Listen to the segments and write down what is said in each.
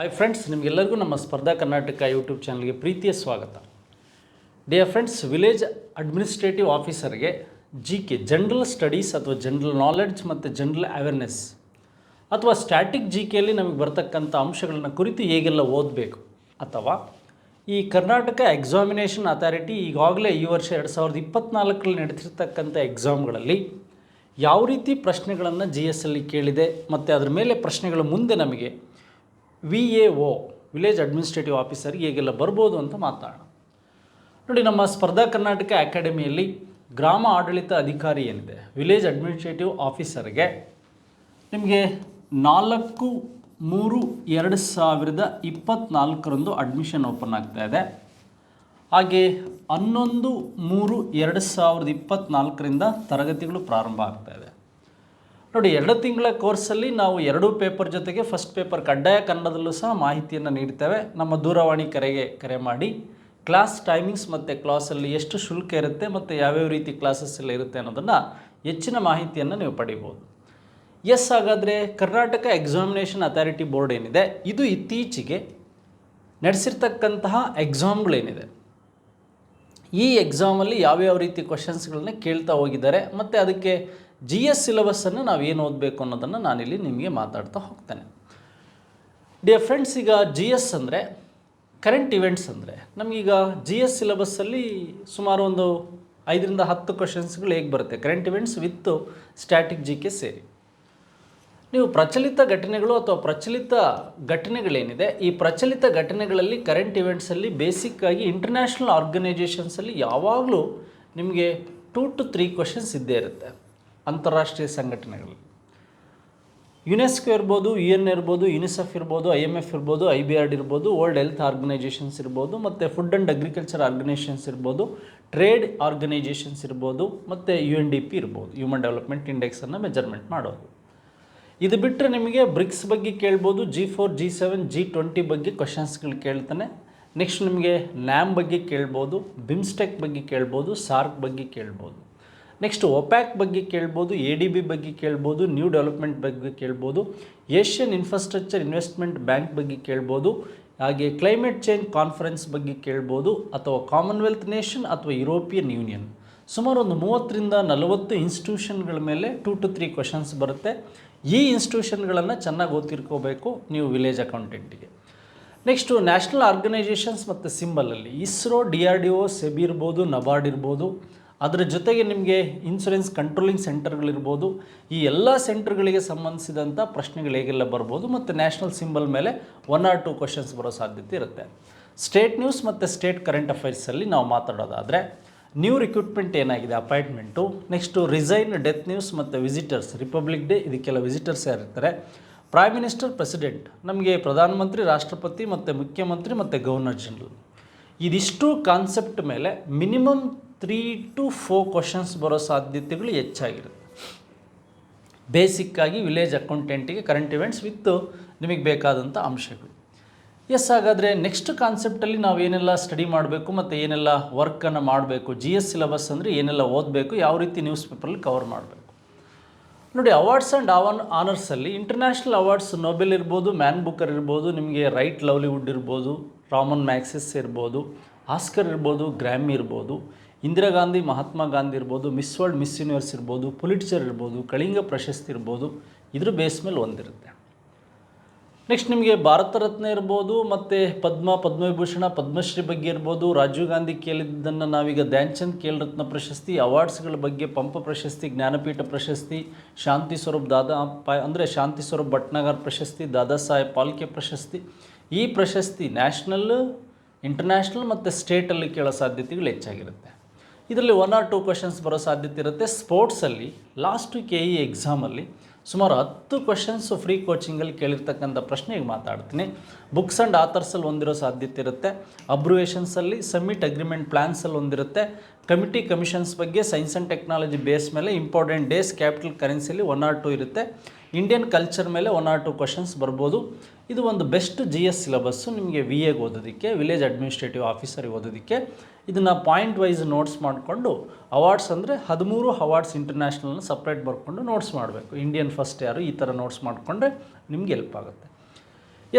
Hi friends ನಿಮಗೆಲ್ಲರಿಗೂ ನಮ್ಮ ಸ್ಪರ್ಧಾ ಕರ್ನಾಟಕ ಯೂಟ್ಯೂಬ್ ಚಾನಲ್ಗೆ ಪ್ರೀತಿಯ ಸ್ವಾಗತ. ಡಿಯರ್ ಫ್ರೆಂಡ್ಸ್ ವಿಲೇಜ್ ಅಡ್ಮಿನಿಸ್ಟ್ರೇಟಿವ್ ಆಫೀಸರ್ಗೆ ಜಿ ಕೆ ಜನರಲ್ ಸ್ಟಡೀಸ್ ಅಥವಾ ಜನರಲ್ ನಾಲೆಡ್ಜ್ ಮತ್ತು ಜನರಲ್ ಅವೇರ್ನೆಸ್ ಅಥವಾ ಸ್ಟ್ಯಾಟಿಕ್ ಜಿ ಕೆಯಲ್ಲಿ ನಮಗೆ ಬರ್ತಕ್ಕಂಥ ಅಂಶಗಳನ್ನ ಕುರಿತು ಹೇಗೆಲ್ಲ ಓದಬೇಕು? ಅಥವಾ ಈ ಕರ್ನಾಟಕ ಎಕ್ಸಾಮಿನೇಷನ್ ಅಥಾರಿಟಿ ಈಗಾಗಲೇ ಈ ವರ್ಷ ಎರಡು ಸಾವಿರದ ಇಪ್ಪತ್ತ್ನಾಲ್ಕರಲ್ಲಿ ನಡೆಸಿರ್ತಕ್ಕಂಥ ಎಕ್ಸಾಮ್ಗಳಲ್ಲಿ ಯಾವ ರೀತಿ ಪ್ರಶ್ನೆಗಳನ್ನು ಜಿ ಎಸ್ ಅಲ್ಲಿ ಕೇಳಿದೆ ಮತ್ತು ಅದರ ಮೇಲೆ ಪ್ರಶ್ನೆಗಳು ಮುಂದೆ ನಮಗೆ V A O village administrative ಆಫೀಸರ್ಗೆ ಹೇಗೆಲ್ಲ ಬರ್ಬೋದು ಅಂತ ಮಾತಾಡೋಣ. ನೋಡಿ, ನಮ್ಮ ಸ್ಪರ್ಧಾ ಕರ್ನಾಟಕ ಅಕಾಡೆಮಿಯಲ್ಲಿ ಗ್ರಾಮ ಆಡಳಿತ ಅಧಿಕಾರಿ ಏನಿದೆ? ವಿಲೇಜ್ ಅಡ್ಮಿನಿಸ್ಟ್ರೇಟಿವ್ ಆಫೀಸರ್ಗೆ ನಿಮಗೆ ನಾಲ್ಕು ಮೂರು ಎರಡು ಸಾವಿರದ ಇಪ್ಪತ್ತ್ನಾಲ್ಕರಂದು ಅಡ್ಮಿಷನ್ ಓಪನ್ ಆಗ್ತಾ ಇದೆ. ಹಾಗೆ ಹನ್ನೊಂದು ಮೂರು ಎರಡು ಸಾವಿರದ ಇಪ್ಪತ್ತ್ನಾಲ್ಕರಿಂದ ತರಗತಿಗಳು ಪ್ರಾರಂಭ ಆಗ್ತಾ ನೋಡಿ, ಎರಡು ತಿಂಗಳ ಕೋರ್ಸಲ್ಲಿ ನಾವು ಎರಡೂ ಪೇಪರ್ ಜೊತೆಗೆ ಫಸ್ಟ್ ಪೇಪರ್ ಕಡ್ಡಾಯ ಕನ್ನಡದಲ್ಲೂ ಸಹ ಮಾಹಿತಿಯನ್ನು ನೀಡ್ತೇವೆ. ನಮ್ಮ ದೂರವಾಣಿ ಕರೆಗೆ ಕರೆ ಮಾಡಿ. ಕ್ಲಾಸ್ ಟೈಮಿಂಗ್ಸ್ ಮತ್ತು ಕ್ಲಾಸಲ್ಲಿ ಎಷ್ಟು ಶುಲ್ಕ ಇರುತ್ತೆ ಮತ್ತು ಯಾವ್ಯಾವ ರೀತಿ ಕ್ಲಾಸಸ್ ಎಲ್ಲ ಇರುತ್ತೆ ಅನ್ನೋದನ್ನು ಹೆಚ್ಚಿನ ಮಾಹಿತಿಯನ್ನು ನೀವು ಪಡಿಬೋದು. ಎಸ್, ಹಾಗಾದರೆ ಕರ್ನಾಟಕ ಎಕ್ಸಾಮಿನೇಷನ್ ಅಥಾರಿಟಿ ಬೋರ್ಡ್ ಏನಿದೆ? ಇದು ಇತ್ತೀಚೆಗೆ ನಡೆಸಿರ್ತಕ್ಕಂತಹ ಎಕ್ಸಾಮ್ಗಳೇನಿದೆ. ಈ ಎಕ್ಸಾಮಲ್ಲಿ ಯಾವ್ಯಾವ ರೀತಿ ಕ್ವಶನ್ಸ್ಗಳನ್ನ ಕೇಳ್ತಾ ಹೋಗಿದ್ದಾರೆ ಮತ್ತು ಅದಕ್ಕೆ ಜಿ ಎಸ್ ಸಿಲೆಬಸ್ಸನ್ನು ನಾವು ಏನು ಓದಬೇಕು ಅನ್ನೋದನ್ನು ನಾನಿಲ್ಲಿ ನಿಮಗೆ ಮಾತಾಡ್ತಾ ಹೋಗ್ತೇನೆ. ಡಿಯರ್ ಫ್ರೆಂಡ್ಸ್ ಈಗ ಜಿ ಎಸ್ ಅಂದರೆ ಕರೆಂಟ್ ಇವೆಂಟ್ಸ್ ಅಂದರೆ, ನಮಗೀಗ ಜಿ ಎಸ್ ಸಿಲೆಬಸ್ಸಲ್ಲಿ ಸುಮಾರು ಒಂದು ಐದರಿಂದ ಹತ್ತು ಕ್ವಶನ್ಸ್ಗಳು ಹೇಗೆ ಬರುತ್ತೆ? Current events with static G K ಸೇರಿ. ನೀವು ಪ್ರಚಲಿತ ಘಟನೆಗಳು ಅಥವಾ ಪ್ರಚಲಿತ ಘಟನೆಗಳೇನಿದೆ, ಈ ಪ್ರಚಲಿತ ಘಟನೆಗಳಲ್ಲಿ ಕರೆಂಟ್ ಇವೆಂಟ್ಸಲ್ಲಿ ಬೇಸಿಕ್ಕಾಗಿ ಇಂಟರ್ನ್ಯಾಷನಲ್ ಆರ್ಗನೈಜೇಷನ್ಸಲ್ಲಿ ಯಾವಾಗಲೂ ನಿಮಗೆ ಟೂ ಟು ತ್ರೀ ಕ್ವಶನ್ಸ್ ಇದ್ದೇ ಇರುತ್ತೆ. ಅಂತಾರಾಷ್ಟ್ರೀಯ ಸಂಘಟನೆಗಳು. ಯುನೆಸ್ಕೋ ಇರ್ಬೋದು ಯು ಎನ್ ಇರ್ಬೋದು, ಯುನಿಸೆಫ್ ಇರ್ಬೋದು, ಐ ಎಂ ಎಫ್ ಇರ್ಬೋದು, ಐ ಬಿ ಆರ್ಡ್ ಇರ್ಬೋದು, ವರ್ಲ್ಡ್ ಹೆಲ್ತ್ ಆರ್ಗನೈಜೇಷನ್ಸ್ ಇರ್ಬೋದು, ಮತ್ತು ಫುಡ್ ಆ್ಯಂಡ್ ಅಗ್ರಿಕಲ್ಚರ್ ಆರ್ಗನೈಜೇಷನ್ಸ್ ಇರ್ಬೋದು, ಟ್ರೇಡ್ ಆರ್ಗನೈಜೇಷನ್ಸ್ ಇರ್ಬೋದು, ಮತ್ತು ಯು ಎನ್ ಡಿ ಪಿ ಇರ್ಬೋದು, ಹ್ಯೂಮನ್ ಡೆವಲಪ್ಮೆಂಟ್ ಇಂಡೆಕ್ಸನ್ನು ಮೆಜರ್ಮೆಂಟ್ ಮಾಡೋದು. ಇದು ಬಿಟ್ಟರೆ ನಿಮಗೆ ಬ್ರಿಕ್ಸ್ ಬಗ್ಗೆ ಕೇಳ್ಬೋದು, G four, G seven, G twenty ಬಗ್ಗೆ ಕ್ವಶನ್ಸ್ಗಳು ಕೇಳ್ತಾನೆ. ನೆಕ್ಸ್ಟ್ ನಿಮಗೆ ನ್ಯಾಮ್ ಬಗ್ಗೆ ಕೇಳ್ಬೋದು, ಬಿಮ್ಸ್ಟೆಕ್ ಬಗ್ಗೆ ಕೇಳ್ಬೋದು, ಸಾರ್ಕ್ ಬಗ್ಗೆ ಕೇಳ್ಬೋದು. ನೆಕ್ಸ್ಟ್ ಒಪ್ಯಾಕ್ ಬಗ್ಗೆ ಕೇಳ್ಬೋದು, ಎ ಡಿ ಬಿ ಬಗ್ಗೆ ಕೇಳ್ಬೋದು ನ್ಯೂ ಡೆವಲಪ್ಮೆಂಟ್ ಬಗ್ಗೆ ಕೇಳ್ಬೋದು, ಏಷ್ಯನ್ ಇನ್ಫ್ರಾಸ್ಟ್ರಕ್ಚರ್ ಇನ್ವೆಸ್ಟ್ಮೆಂಟ್ ಬ್ಯಾಂಕ್ ಬಗ್ಗೆ ಕೇಳ್ಬೋದು, ಹಾಗೆ ಕ್ಲೈಮೇಟ್ ಚೇಂಜ್ ಕಾನ್ಫರೆನ್ಸ್ ಬಗ್ಗೆ ಕೇಳ್ಬೋದು, ಅಥವಾ ಕಾಮನ್ವೆಲ್ತ್ ನೇಷನ್ ಅಥವಾ ಯುರೋಪಿಯನ್ ಯೂನಿಯನ್ ಸುಮಾರು ಒಂದು ಮೂವತ್ತರಿಂದ ನಲವತ್ತು ಇನ್ಸ್ಟಿಟ್ಯೂಷನ್ಗಳ ಮೇಲೆ ಟು ಟು ತ್ರೀ ಕ್ವಶನ್ಸ್ ಬರುತ್ತೆ. ಈ ಇನ್ಸ್ಟಿಟ್ಯೂಷನ್ಗಳನ್ನು ಚೆನ್ನಾಗಿ ಓದ್ತಿರ್ಕೋಬೇಕು ನೀವು ವಿಲೇಜ್ ಅಕೌಂಟೆಂಟಿಗೆ ನೆಕ್ಸ್ಟು ನ್ಯಾಷನಲ್ ಆರ್ಗನೈಜೇಷನ್ಸ್ ಮತ್ತು ಸಿಂಬಲಲ್ಲಿ ISRO, D R D O SEBI ಇರ್ಬೋದು ನಬಾರ್ಡ್ ಇರ್ಬೋದು. ಅದರ ಜೊತೆಗೆ ನಿಮಗೆ ಇನ್ಸೂರೆನ್ಸ್ ಕಂಟ್ರೋಲಿಂಗ್ ಸೆಂಟರ್ಗಳಿರ್ಬೋದು ಈ ಎಲ್ಲ ಸೆಂಟರ್ಗಳಿಗೆ ಸಂಬಂಧಿಸಿದಂಥ ಪ್ರಶ್ನೆಗಳು ಹೇಗೆಲ್ಲ ಬರ್ಬೋದು ಮತ್ತು ನ್ಯಾಷನಲ್ ಸಿಂಬಲ್ ಮೇಲೆ ಒನ್ ಆರ್ ಟು ಕ್ವಶನ್ಸ್ ಬರೋ ಸಾಧ್ಯತೆ ಇರುತ್ತೆ. ಸ್ಟೇಟ್ ನ್ಯೂಸ್ ಮತ್ತು ಸ್ಟೇಟ್ ಕರೆಂಟ್ ಅಫೇರ್ಸಲ್ಲಿ ನಾವು ಮಾತಾಡೋದಾದರೆ ನ್ಯೂ ರಿಕ್ರೂಟ್ಮೆಂಟ್ ಏನಾಗಿದೆ appointment next resign death news ಮತ್ತು ವಿಸಿಟರ್ಸ್ ರಿಪಬ್ಲಿಕ್ ಡೇ ಇದಕ್ಕೆಲ್ಲ ವಿಸಿಟರ್ಸ್ ಯಾರಿರ್ತಾರೆ ಪ್ರೈಮ್ ಮಿನಿಸ್ಟರ್ ಪ್ರೆಸಿಡೆಂಟ್ ನಮಗೆ ಪ್ರಧಾನಮಂತ್ರಿ, ರಾಷ್ಟ್ರಪತಿ ಮತ್ತು ಮುಖ್ಯಮಂತ್ರಿ ಮತ್ತು ಗವರ್ನರ್ ಜನರಲ್ ಇದಿಷ್ಟು ಕಾನ್ಸೆಪ್ಟ್ ಮೇಲೆ minimum three to four questions ಬರೋ ಸಾಧ್ಯತೆಗಳು ಹೆಚ್ಚಾಗಿರುತ್ತೆ. ಬೇಸಿಕ್ಕಾಗಿ ವಿಲೇಜ್ ಅಕೌಂಟೆಂಟಿಗೆ ಕರೆಂಟ್ ಇವೆಂಟ್ಸ್ ವಿತ್ ನಿಮಗೆ ಬೇಕಾದಂಥ ಅಂಶಗಳು. ಎಸ್ ಹಾಗಾದರೆ ನೆಕ್ಸ್ಟ್ ಕಾನ್ಸೆಪ್ಟಲ್ಲಿ ನಾವು ಏನೆಲ್ಲ ಸ್ಟಡಿ ಮಾಡಬೇಕು ಮತ್ತು ಏನೆಲ್ಲ ವರ್ಕನ್ನು ಮಾಡಬೇಕು ಜಿ ಎಸ್ ಸಿಲೆಬಸ್ ಅಂದರೆ ಏನೆಲ್ಲ ಓದಬೇಕು, ಯಾವ ರೀತಿ ನ್ಯೂಸ್ ಪೇಪರಲ್ಲಿ ಕವರ್ ಮಾಡಬೇಕು. ನೋಡಿ ಅವಾರ್ಡ್ಸ್ ಆ್ಯಂಡ್ ಆವನ್ ಆನರ್ಸಲ್ಲಿ ಇಂಟರ್ನ್ಯಾಷನಲ್ ಅವಾರ್ಡ್ಸ್ ನೊಬೆಲ್ ಇರ್ಬೋದು ಮ್ಯಾನ್ ಬುಕರ್ ಇರ್ಬೋದು, ನಿಮಗೆ ರೈಟ್ ಲವ್ಲಿವುಡ್ ಇರ್ಬೋದು ರಾಮನ್ ಮ್ಯಾಕ್ಸಿಸ್ ಇರ್ಬೋದು ಆಸ್ಕರ್ ಇರ್ಬೋದು ಗ್ರ್ಯಾಮಿ ಇರ್ಬೋದು ಇಂದಿರಾ ಗಾಂಧಿ, ಮಹಾತ್ಮ ಗಾಂಧಿ ಇರ್ಬೋದು ಮಿಸ್ ವರ್ಲ್ಡ್ ಮಿಸ್ ಯೂನಿವರ್ಸ್ ಇರ್ಬೋದು ಪುಲಿಟ್ಸರ್ ಇರ್ಬೋದು, ಕಳಿಂಗ ಪ್ರಶಸ್ತಿ ಇರ್ಬೋದು, ಇದ್ರ ಬೇಸ್ ಮೇಲೆ ಒಂದಿರುತ್ತೆ. ನೆಕ್ಸ್ಟ್ ನಿಮಗೆ ಭಾರತ ರತ್ನ ಇರ್ಬೋದು, ಮತ್ತು ಪದ್ಮ, ಪದ್ಮವಿಭೂಷಣ, ಪದ್ಮಶ್ರೀ ಬಗ್ಗೆ ಇರ್ಬೋದು, ರಾಜೀವ್ ಗಾಂಧಿ ಕೇಳಿದ್ದನ್ನು ನಾವೀಗ ಧ್ಯಾನ್ಚಂದ್ ಖೇಲ್ ರತ್ನ ಪ್ರಶಸ್ತಿ ಅವಾರ್ಡ್ಸ್ಗಳ ಬಗ್ಗೆ ಪಂಪ ಪ್ರಶಸ್ತಿ, ಜ್ಞಾನಪೀಠ ಪ್ರಶಸ್ತಿ, ಶಾಂತಿ ಸ್ವರೂಪ್ ದಾದಾ ಪಾ ಅಂದರೆ ಶಾಂತಿ ಸ್ವರೂಪ್ ಭಟ್ನಾಗರ್ ಪ್ರಶಸ್ತಿ, ದಾದಾ ಸಾಹೇಬ್ ಪಾಲ್ಕೆ ಪ್ರಶಸ್ತಿ, ಈ ಪ್ರಶಸ್ತಿ ನ್ಯಾಷನಲ್ ಇಂಟರ್ನ್ಯಾಷನಲ್ ಮತ್ತು ಸ್ಟೇಟಲ್ಲಿ ಕೇಳೋ ಸಾಧ್ಯತೆಗಳು ಹೆಚ್ಚಾಗಿರುತ್ತೆ. ಇದರಲ್ಲಿ ಒನ್ ಆರ್ ಟು ಕ್ವೆಶನ್ಸ್ ಬರೋ ಸಾಧ್ಯತೆ ಇರುತ್ತೆ. ಸ್ಪೋರ್ಟ್ಸಲ್ಲಿ ಲಾಸ್ಟ್ ಕೆ ಇ ಎಕ್ಸಾಮಲ್ಲಿ ಸುಮಾರು ಹತ್ತು ಕ್ವೆಶನ್ಸು ಫ್ರೀ ಕೋಚಿಂಗಲ್ಲಿ ಕೇಳಿರ್ತಕ್ಕಂಥ ಪ್ರಶ್ನೆಗೆ ಮಾತಾಡ್ತೀನಿ. ಬುಕ್ಸ್ ಆ್ಯಂಡ್ ಆಥರ್ಸಲ್ಲಿ ಒಂದಿರೋ ಸಾಧ್ಯತೆ ಇರುತ್ತೆ. ಅಬ್ರುವೇಷನ್ಸಲ್ಲಿ ಸಬ್ಮಿಟ್ ಅಗ್ರಿಮೆಂಟ್ ಪ್ಲ್ಯಾನ್ಸಲ್ಲಿ ಒಂದಿರುತ್ತೆ. ಕಮಿಟಿ ಕಮಿಷನ್ಸ್ ಬಗ್ಗೆ ಸೈನ್ಸ್ ಆ್ಯಂಡ್ ಟೆಕ್ನಾಲಜಿ ಬೇಸ್ ಮೇಲೆ ಇಂಪಾರ್ಟೆಂಟ್ ಡೇಸ್ ಕ್ಯಾಪಿಟಲ್ ಕರೆನ್ಸಿಲಿ ಒನ್ ಆರ್ ಟು ಇರುತ್ತೆ. ಇಂಡಿಯನ್ ಕಲ್ಚರ್ ಮೇಲೆ ಒನ್ ಆರ್ ಟು ಕ್ವಶನ್ಸ್ ಬರ್ಬೋದು. ಇದು ಒಂದು ಬೆಸ್ಟ್ ಜಿ ಎಸ್ ಸಿಲೆಬಸ್ಸು ನಿಮಗೆ ವಿ ಎಗೆ ಓದೋದಕ್ಕೆ ವಿಲೇಜ್ ಅಡ್ಮಿನಿಸ್ಟ್ರೇಟಿವ್ ಆಫೀಸರಿಗೆ ಓದೋದಕ್ಕೆ. ಇದನ್ನು ಪಾಯಿಂಟ್ ವೈಸ್ ನೋಟ್ಸ್ ಮಾಡಿಕೊಂಡು ಅವಾರ್ಡ್ಸ್ ಅಂದರೆ ಹದಿಮೂರು ಅವಾರ್ಡ್ಸ್ ಇಂಟರ್ನ್ಯಾಷನಲ್ನ ಸಪ್ರೇಟ್ ಬರ್ಕೊಂಡು ನೋಟ್ಸ್ ಮಾಡಬೇಕು. ಇಂಡಿಯನ್ ಫಸ್ಟ್ ಯಾರು ಈ ಥರ ನೋಟ್ಸ್ ಮಾಡಿಕೊಂಡ್ರೆ ನಿಮ್ಗೆ ಹೆಲ್ಪ್ ಆಗುತ್ತೆ.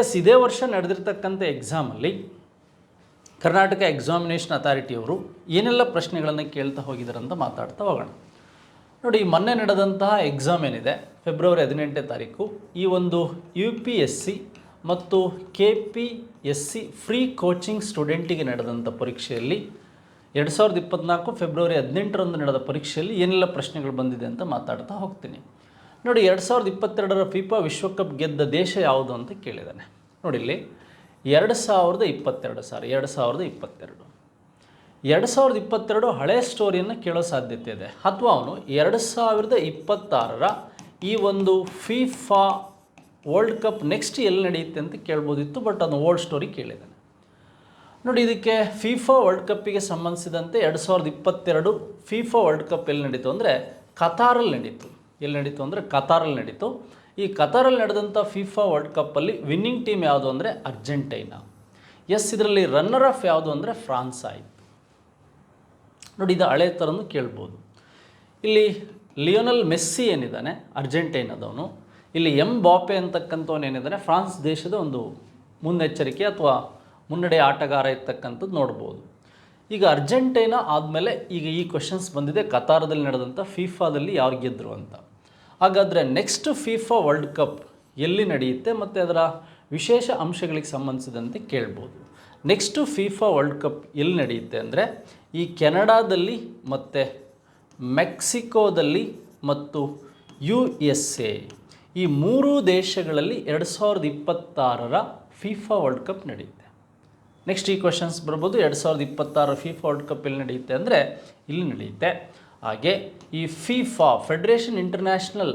ಎಸ್ ಇದೇ ವರ್ಷ ನಡೆದಿರ್ತಕ್ಕಂಥ ಎಕ್ಸಾಮಲ್ಲಿ ಕರ್ನಾಟಕ ಎಕ್ಸಾಮಿನೇಷನ್ ಅಥಾರಿಟಿಯವರು ಏನೆಲ್ಲ ಪ್ರಶ್ನೆಗಳನ್ನು ಕೇಳ್ತಾ ಹೋಗಿದ್ದಾರೆ ಅಂತ ಮಾತಾಡ್ತಾ ಹೋಗೋಣ. ನೋಡಿ, ಮೊನ್ನೆ ನಡೆದಂತಹ ಎಕ್ಸಾಮ್ ಏನಿದೆ ಫೆಬ್ರವರಿ ಹದಿನೆಂಟನೇ ತಾರೀಕು. ಈ ಒಂದು ಯು ಪಿ ಎಸ್ ಸಿ ಮತ್ತು K P S C free coaching ಸ್ಟೂಡೆಂಟಿಗೆ ನಡೆದಂಥ ಪರೀಕ್ಷೆಯಲ್ಲಿ ಎರಡು ಸಾವಿರದ ಇಪ್ಪತ್ತ್ನಾಲ್ಕು ಫೆಬ್ರವರಿ ಹದಿನೆಂಟರಂದು ನಡೆದ ಪರೀಕ್ಷೆಯಲ್ಲಿ ಏನೆಲ್ಲ ಪ್ರಶ್ನೆಗಳು ಬಂದಿದೆ ಅಂತ ಮಾತಾಡ್ತಾ ಹೋಗ್ತೀನಿ. ನೋಡಿ, ಎರಡು ಸಾವಿರದ ಇಪ್ಪತ್ತೆರಡರ ಫಿಫಾ ವಿಶ್ವಕಪ್ ಗೆದ್ದ ದೇಶ ಯಾವುದು ಅಂತ ಕೇಳಿದ್ದಾನೆ ನೋಡಿ ಇಲ್ಲಿ, ಎರಡು ಸಾವಿರದ ಇಪ್ಪತ್ತೆರಡು ಸಾರಿ, ಎರಡು ಸಾವಿರದ ಇಪ್ಪತ್ತೆರಡು. ಎರಡು ಸಾವಿರದ ಇಪ್ಪತ್ತೆರಡು ಹಳೆ ಸ್ಟೋರಿಯನ್ನು ಕೇಳೋ ಸಾಧ್ಯತೆ ಇದೆ. ಅಥವಾ ಅವನು ಎರಡು ಸಾವಿರದ ಇಪ್ಪತ್ತಾರರ ಈ ಒಂದು ಫಿಫಾ ವರ್ಲ್ಡ್ ಕಪ್ ನೆಕ್ಸ್ಟ್ ಎಲ್ಲಿ ನಡೆಯುತ್ತೆ ಅಂತ ಕೇಳ್ಬೋದಿತ್ತು ಬಟ್ ಅದು ಓಲ್ಡ್ ಸ್ಟೋರಿ ಕೇಳಿದ್ದಾನೆ. ನೋಡಿ, ಇದಕ್ಕೆ ಫಿಫಾ ವರ್ಲ್ಡ್ ಕಪ್ಪಿಗೆ ಸಂಬಂಧಿಸಿದಂತೆ ಎರಡು ಸಾವಿರದ ಇಪ್ಪತ್ತೆರಡು ಫಿಫಾ ವರ್ಲ್ಡ್ ಕಪ್ ಎಲ್ಲಿ ನಡೀತು ಅಂದರೆ ಕತಾರಲ್ಲಿ ನಡೀತು. ಎಲ್ಲಿ ನಡೀತು ಅಂದರೆ ಕತಾರಲ್ಲಿ ನಡೀತು. ಈ ಕತಾರಲ್ಲಿ ನಡೆದಂಥ ಫಿಫಾ ವರ್ಲ್ಡ್ ಕಪ್ಪಲ್ಲಿ ವಿನ್ನಿಂಗ್ ಟೀಮ್ ಯಾವುದು ಅಂದರೆ ಅರ್ಜೆಂಟೈನಾ ಎಸ್ ಇದರಲ್ಲಿ ರನ್ನರ್ ಆಫ್ ಯಾವುದು ಅಂದರೆ ಫ್ರಾನ್ಸ್ ಆಯಿತು. ನೋಡಿ, ಇದು ಹಳೆ ಥರನೂ ಕೇಳ್ಬೋದು. ಇಲ್ಲಿ ಲಿಯೋನಲ್ ಮೆಸ್ಸಿ ಏನಿದ್ದಾನೆ ಅರ್ಜೆಂಟೈನಾದವನು ಇಲ್ಲಿ ಎಂ ಬಾಪೆ ಅಂತಕ್ಕಂಥವನು ಫ್ರಾನ್ಸ್ ದೇಶದ ಒಂದು ಮುನ್ನೆಚ್ಚರಿಕೆ ಅಥವಾ ಮುನ್ನಡೆ ಆಟಗಾರ ಇರ್ತಕ್ಕಂಥದ್ದು ನೋಡ್ಬೋದು. ಈಗ ಅರ್ಜೆಂಟೈನಾ ಆದಮೇಲೆ ಈಗ ಈ ಕ್ವಶನ್ಸ್ ಬಂದಿದೆ. ಕತಾರದಲ್ಲಿ ನಡೆದಂಥ ಫೀಫಾದಲ್ಲಿ ಯಾರು ಗೆದ್ದರು ಅಂತ. ಹಾಗಾದರೆ ನೆಕ್ಸ್ಟ್ ಫೀಫಾ ವರ್ಲ್ಡ್ ಕಪ್ ಎಲ್ಲಿ ನಡೆಯುತ್ತೆ ಮತ್ತು ಅದರ ವಿಶೇಷ ಅಂಶಗಳಿಗೆ ಸಂಬಂಧಿಸಿದಂತೆ ಕೇಳ್ಬೋದು. ನೆಕ್ಸ್ಟು ಫಿಫಾ ವರ್ಲ್ಡ್ ಕಪ್ ಎಲ್ಲಿ ನಡೆಯುತ್ತೆ ಅಂದರೆ ಈ ಕೆನಡಾದಲ್ಲಿ ಮತ್ತು ಮೆಕ್ಸಿಕೋದಲ್ಲಿ ಮತ್ತು ಯು ಎಸ್ ಎ. ಈ ಮೂರೂ ದೇಶಗಳಲ್ಲಿ ಎರಡು ಸಾವಿರದ ಇಪ್ಪತ್ತಾರರ ಫಿಫಾ ವರ್ಲ್ಡ್ ಕಪ್ ನಡೆಯುತ್ತೆ. ನೆಕ್ಸ್ಟ್ ಈ ಕ್ವಶನ್ಸ್ ಬರ್ಬೋದು. ಎರಡು ಸಾವಿರದ ಇಪ್ಪತ್ತಾರು ಫಿಫಾ ವರ್ಲ್ಡ್ ಕಪ್ ಎಲ್ಲಿ ನಡೆಯುತ್ತೆ ಅಂದರೆ ಇಲ್ಲಿ ನಡೆಯುತ್ತೆ. ಹಾಗೆ ಈ FIFA federation international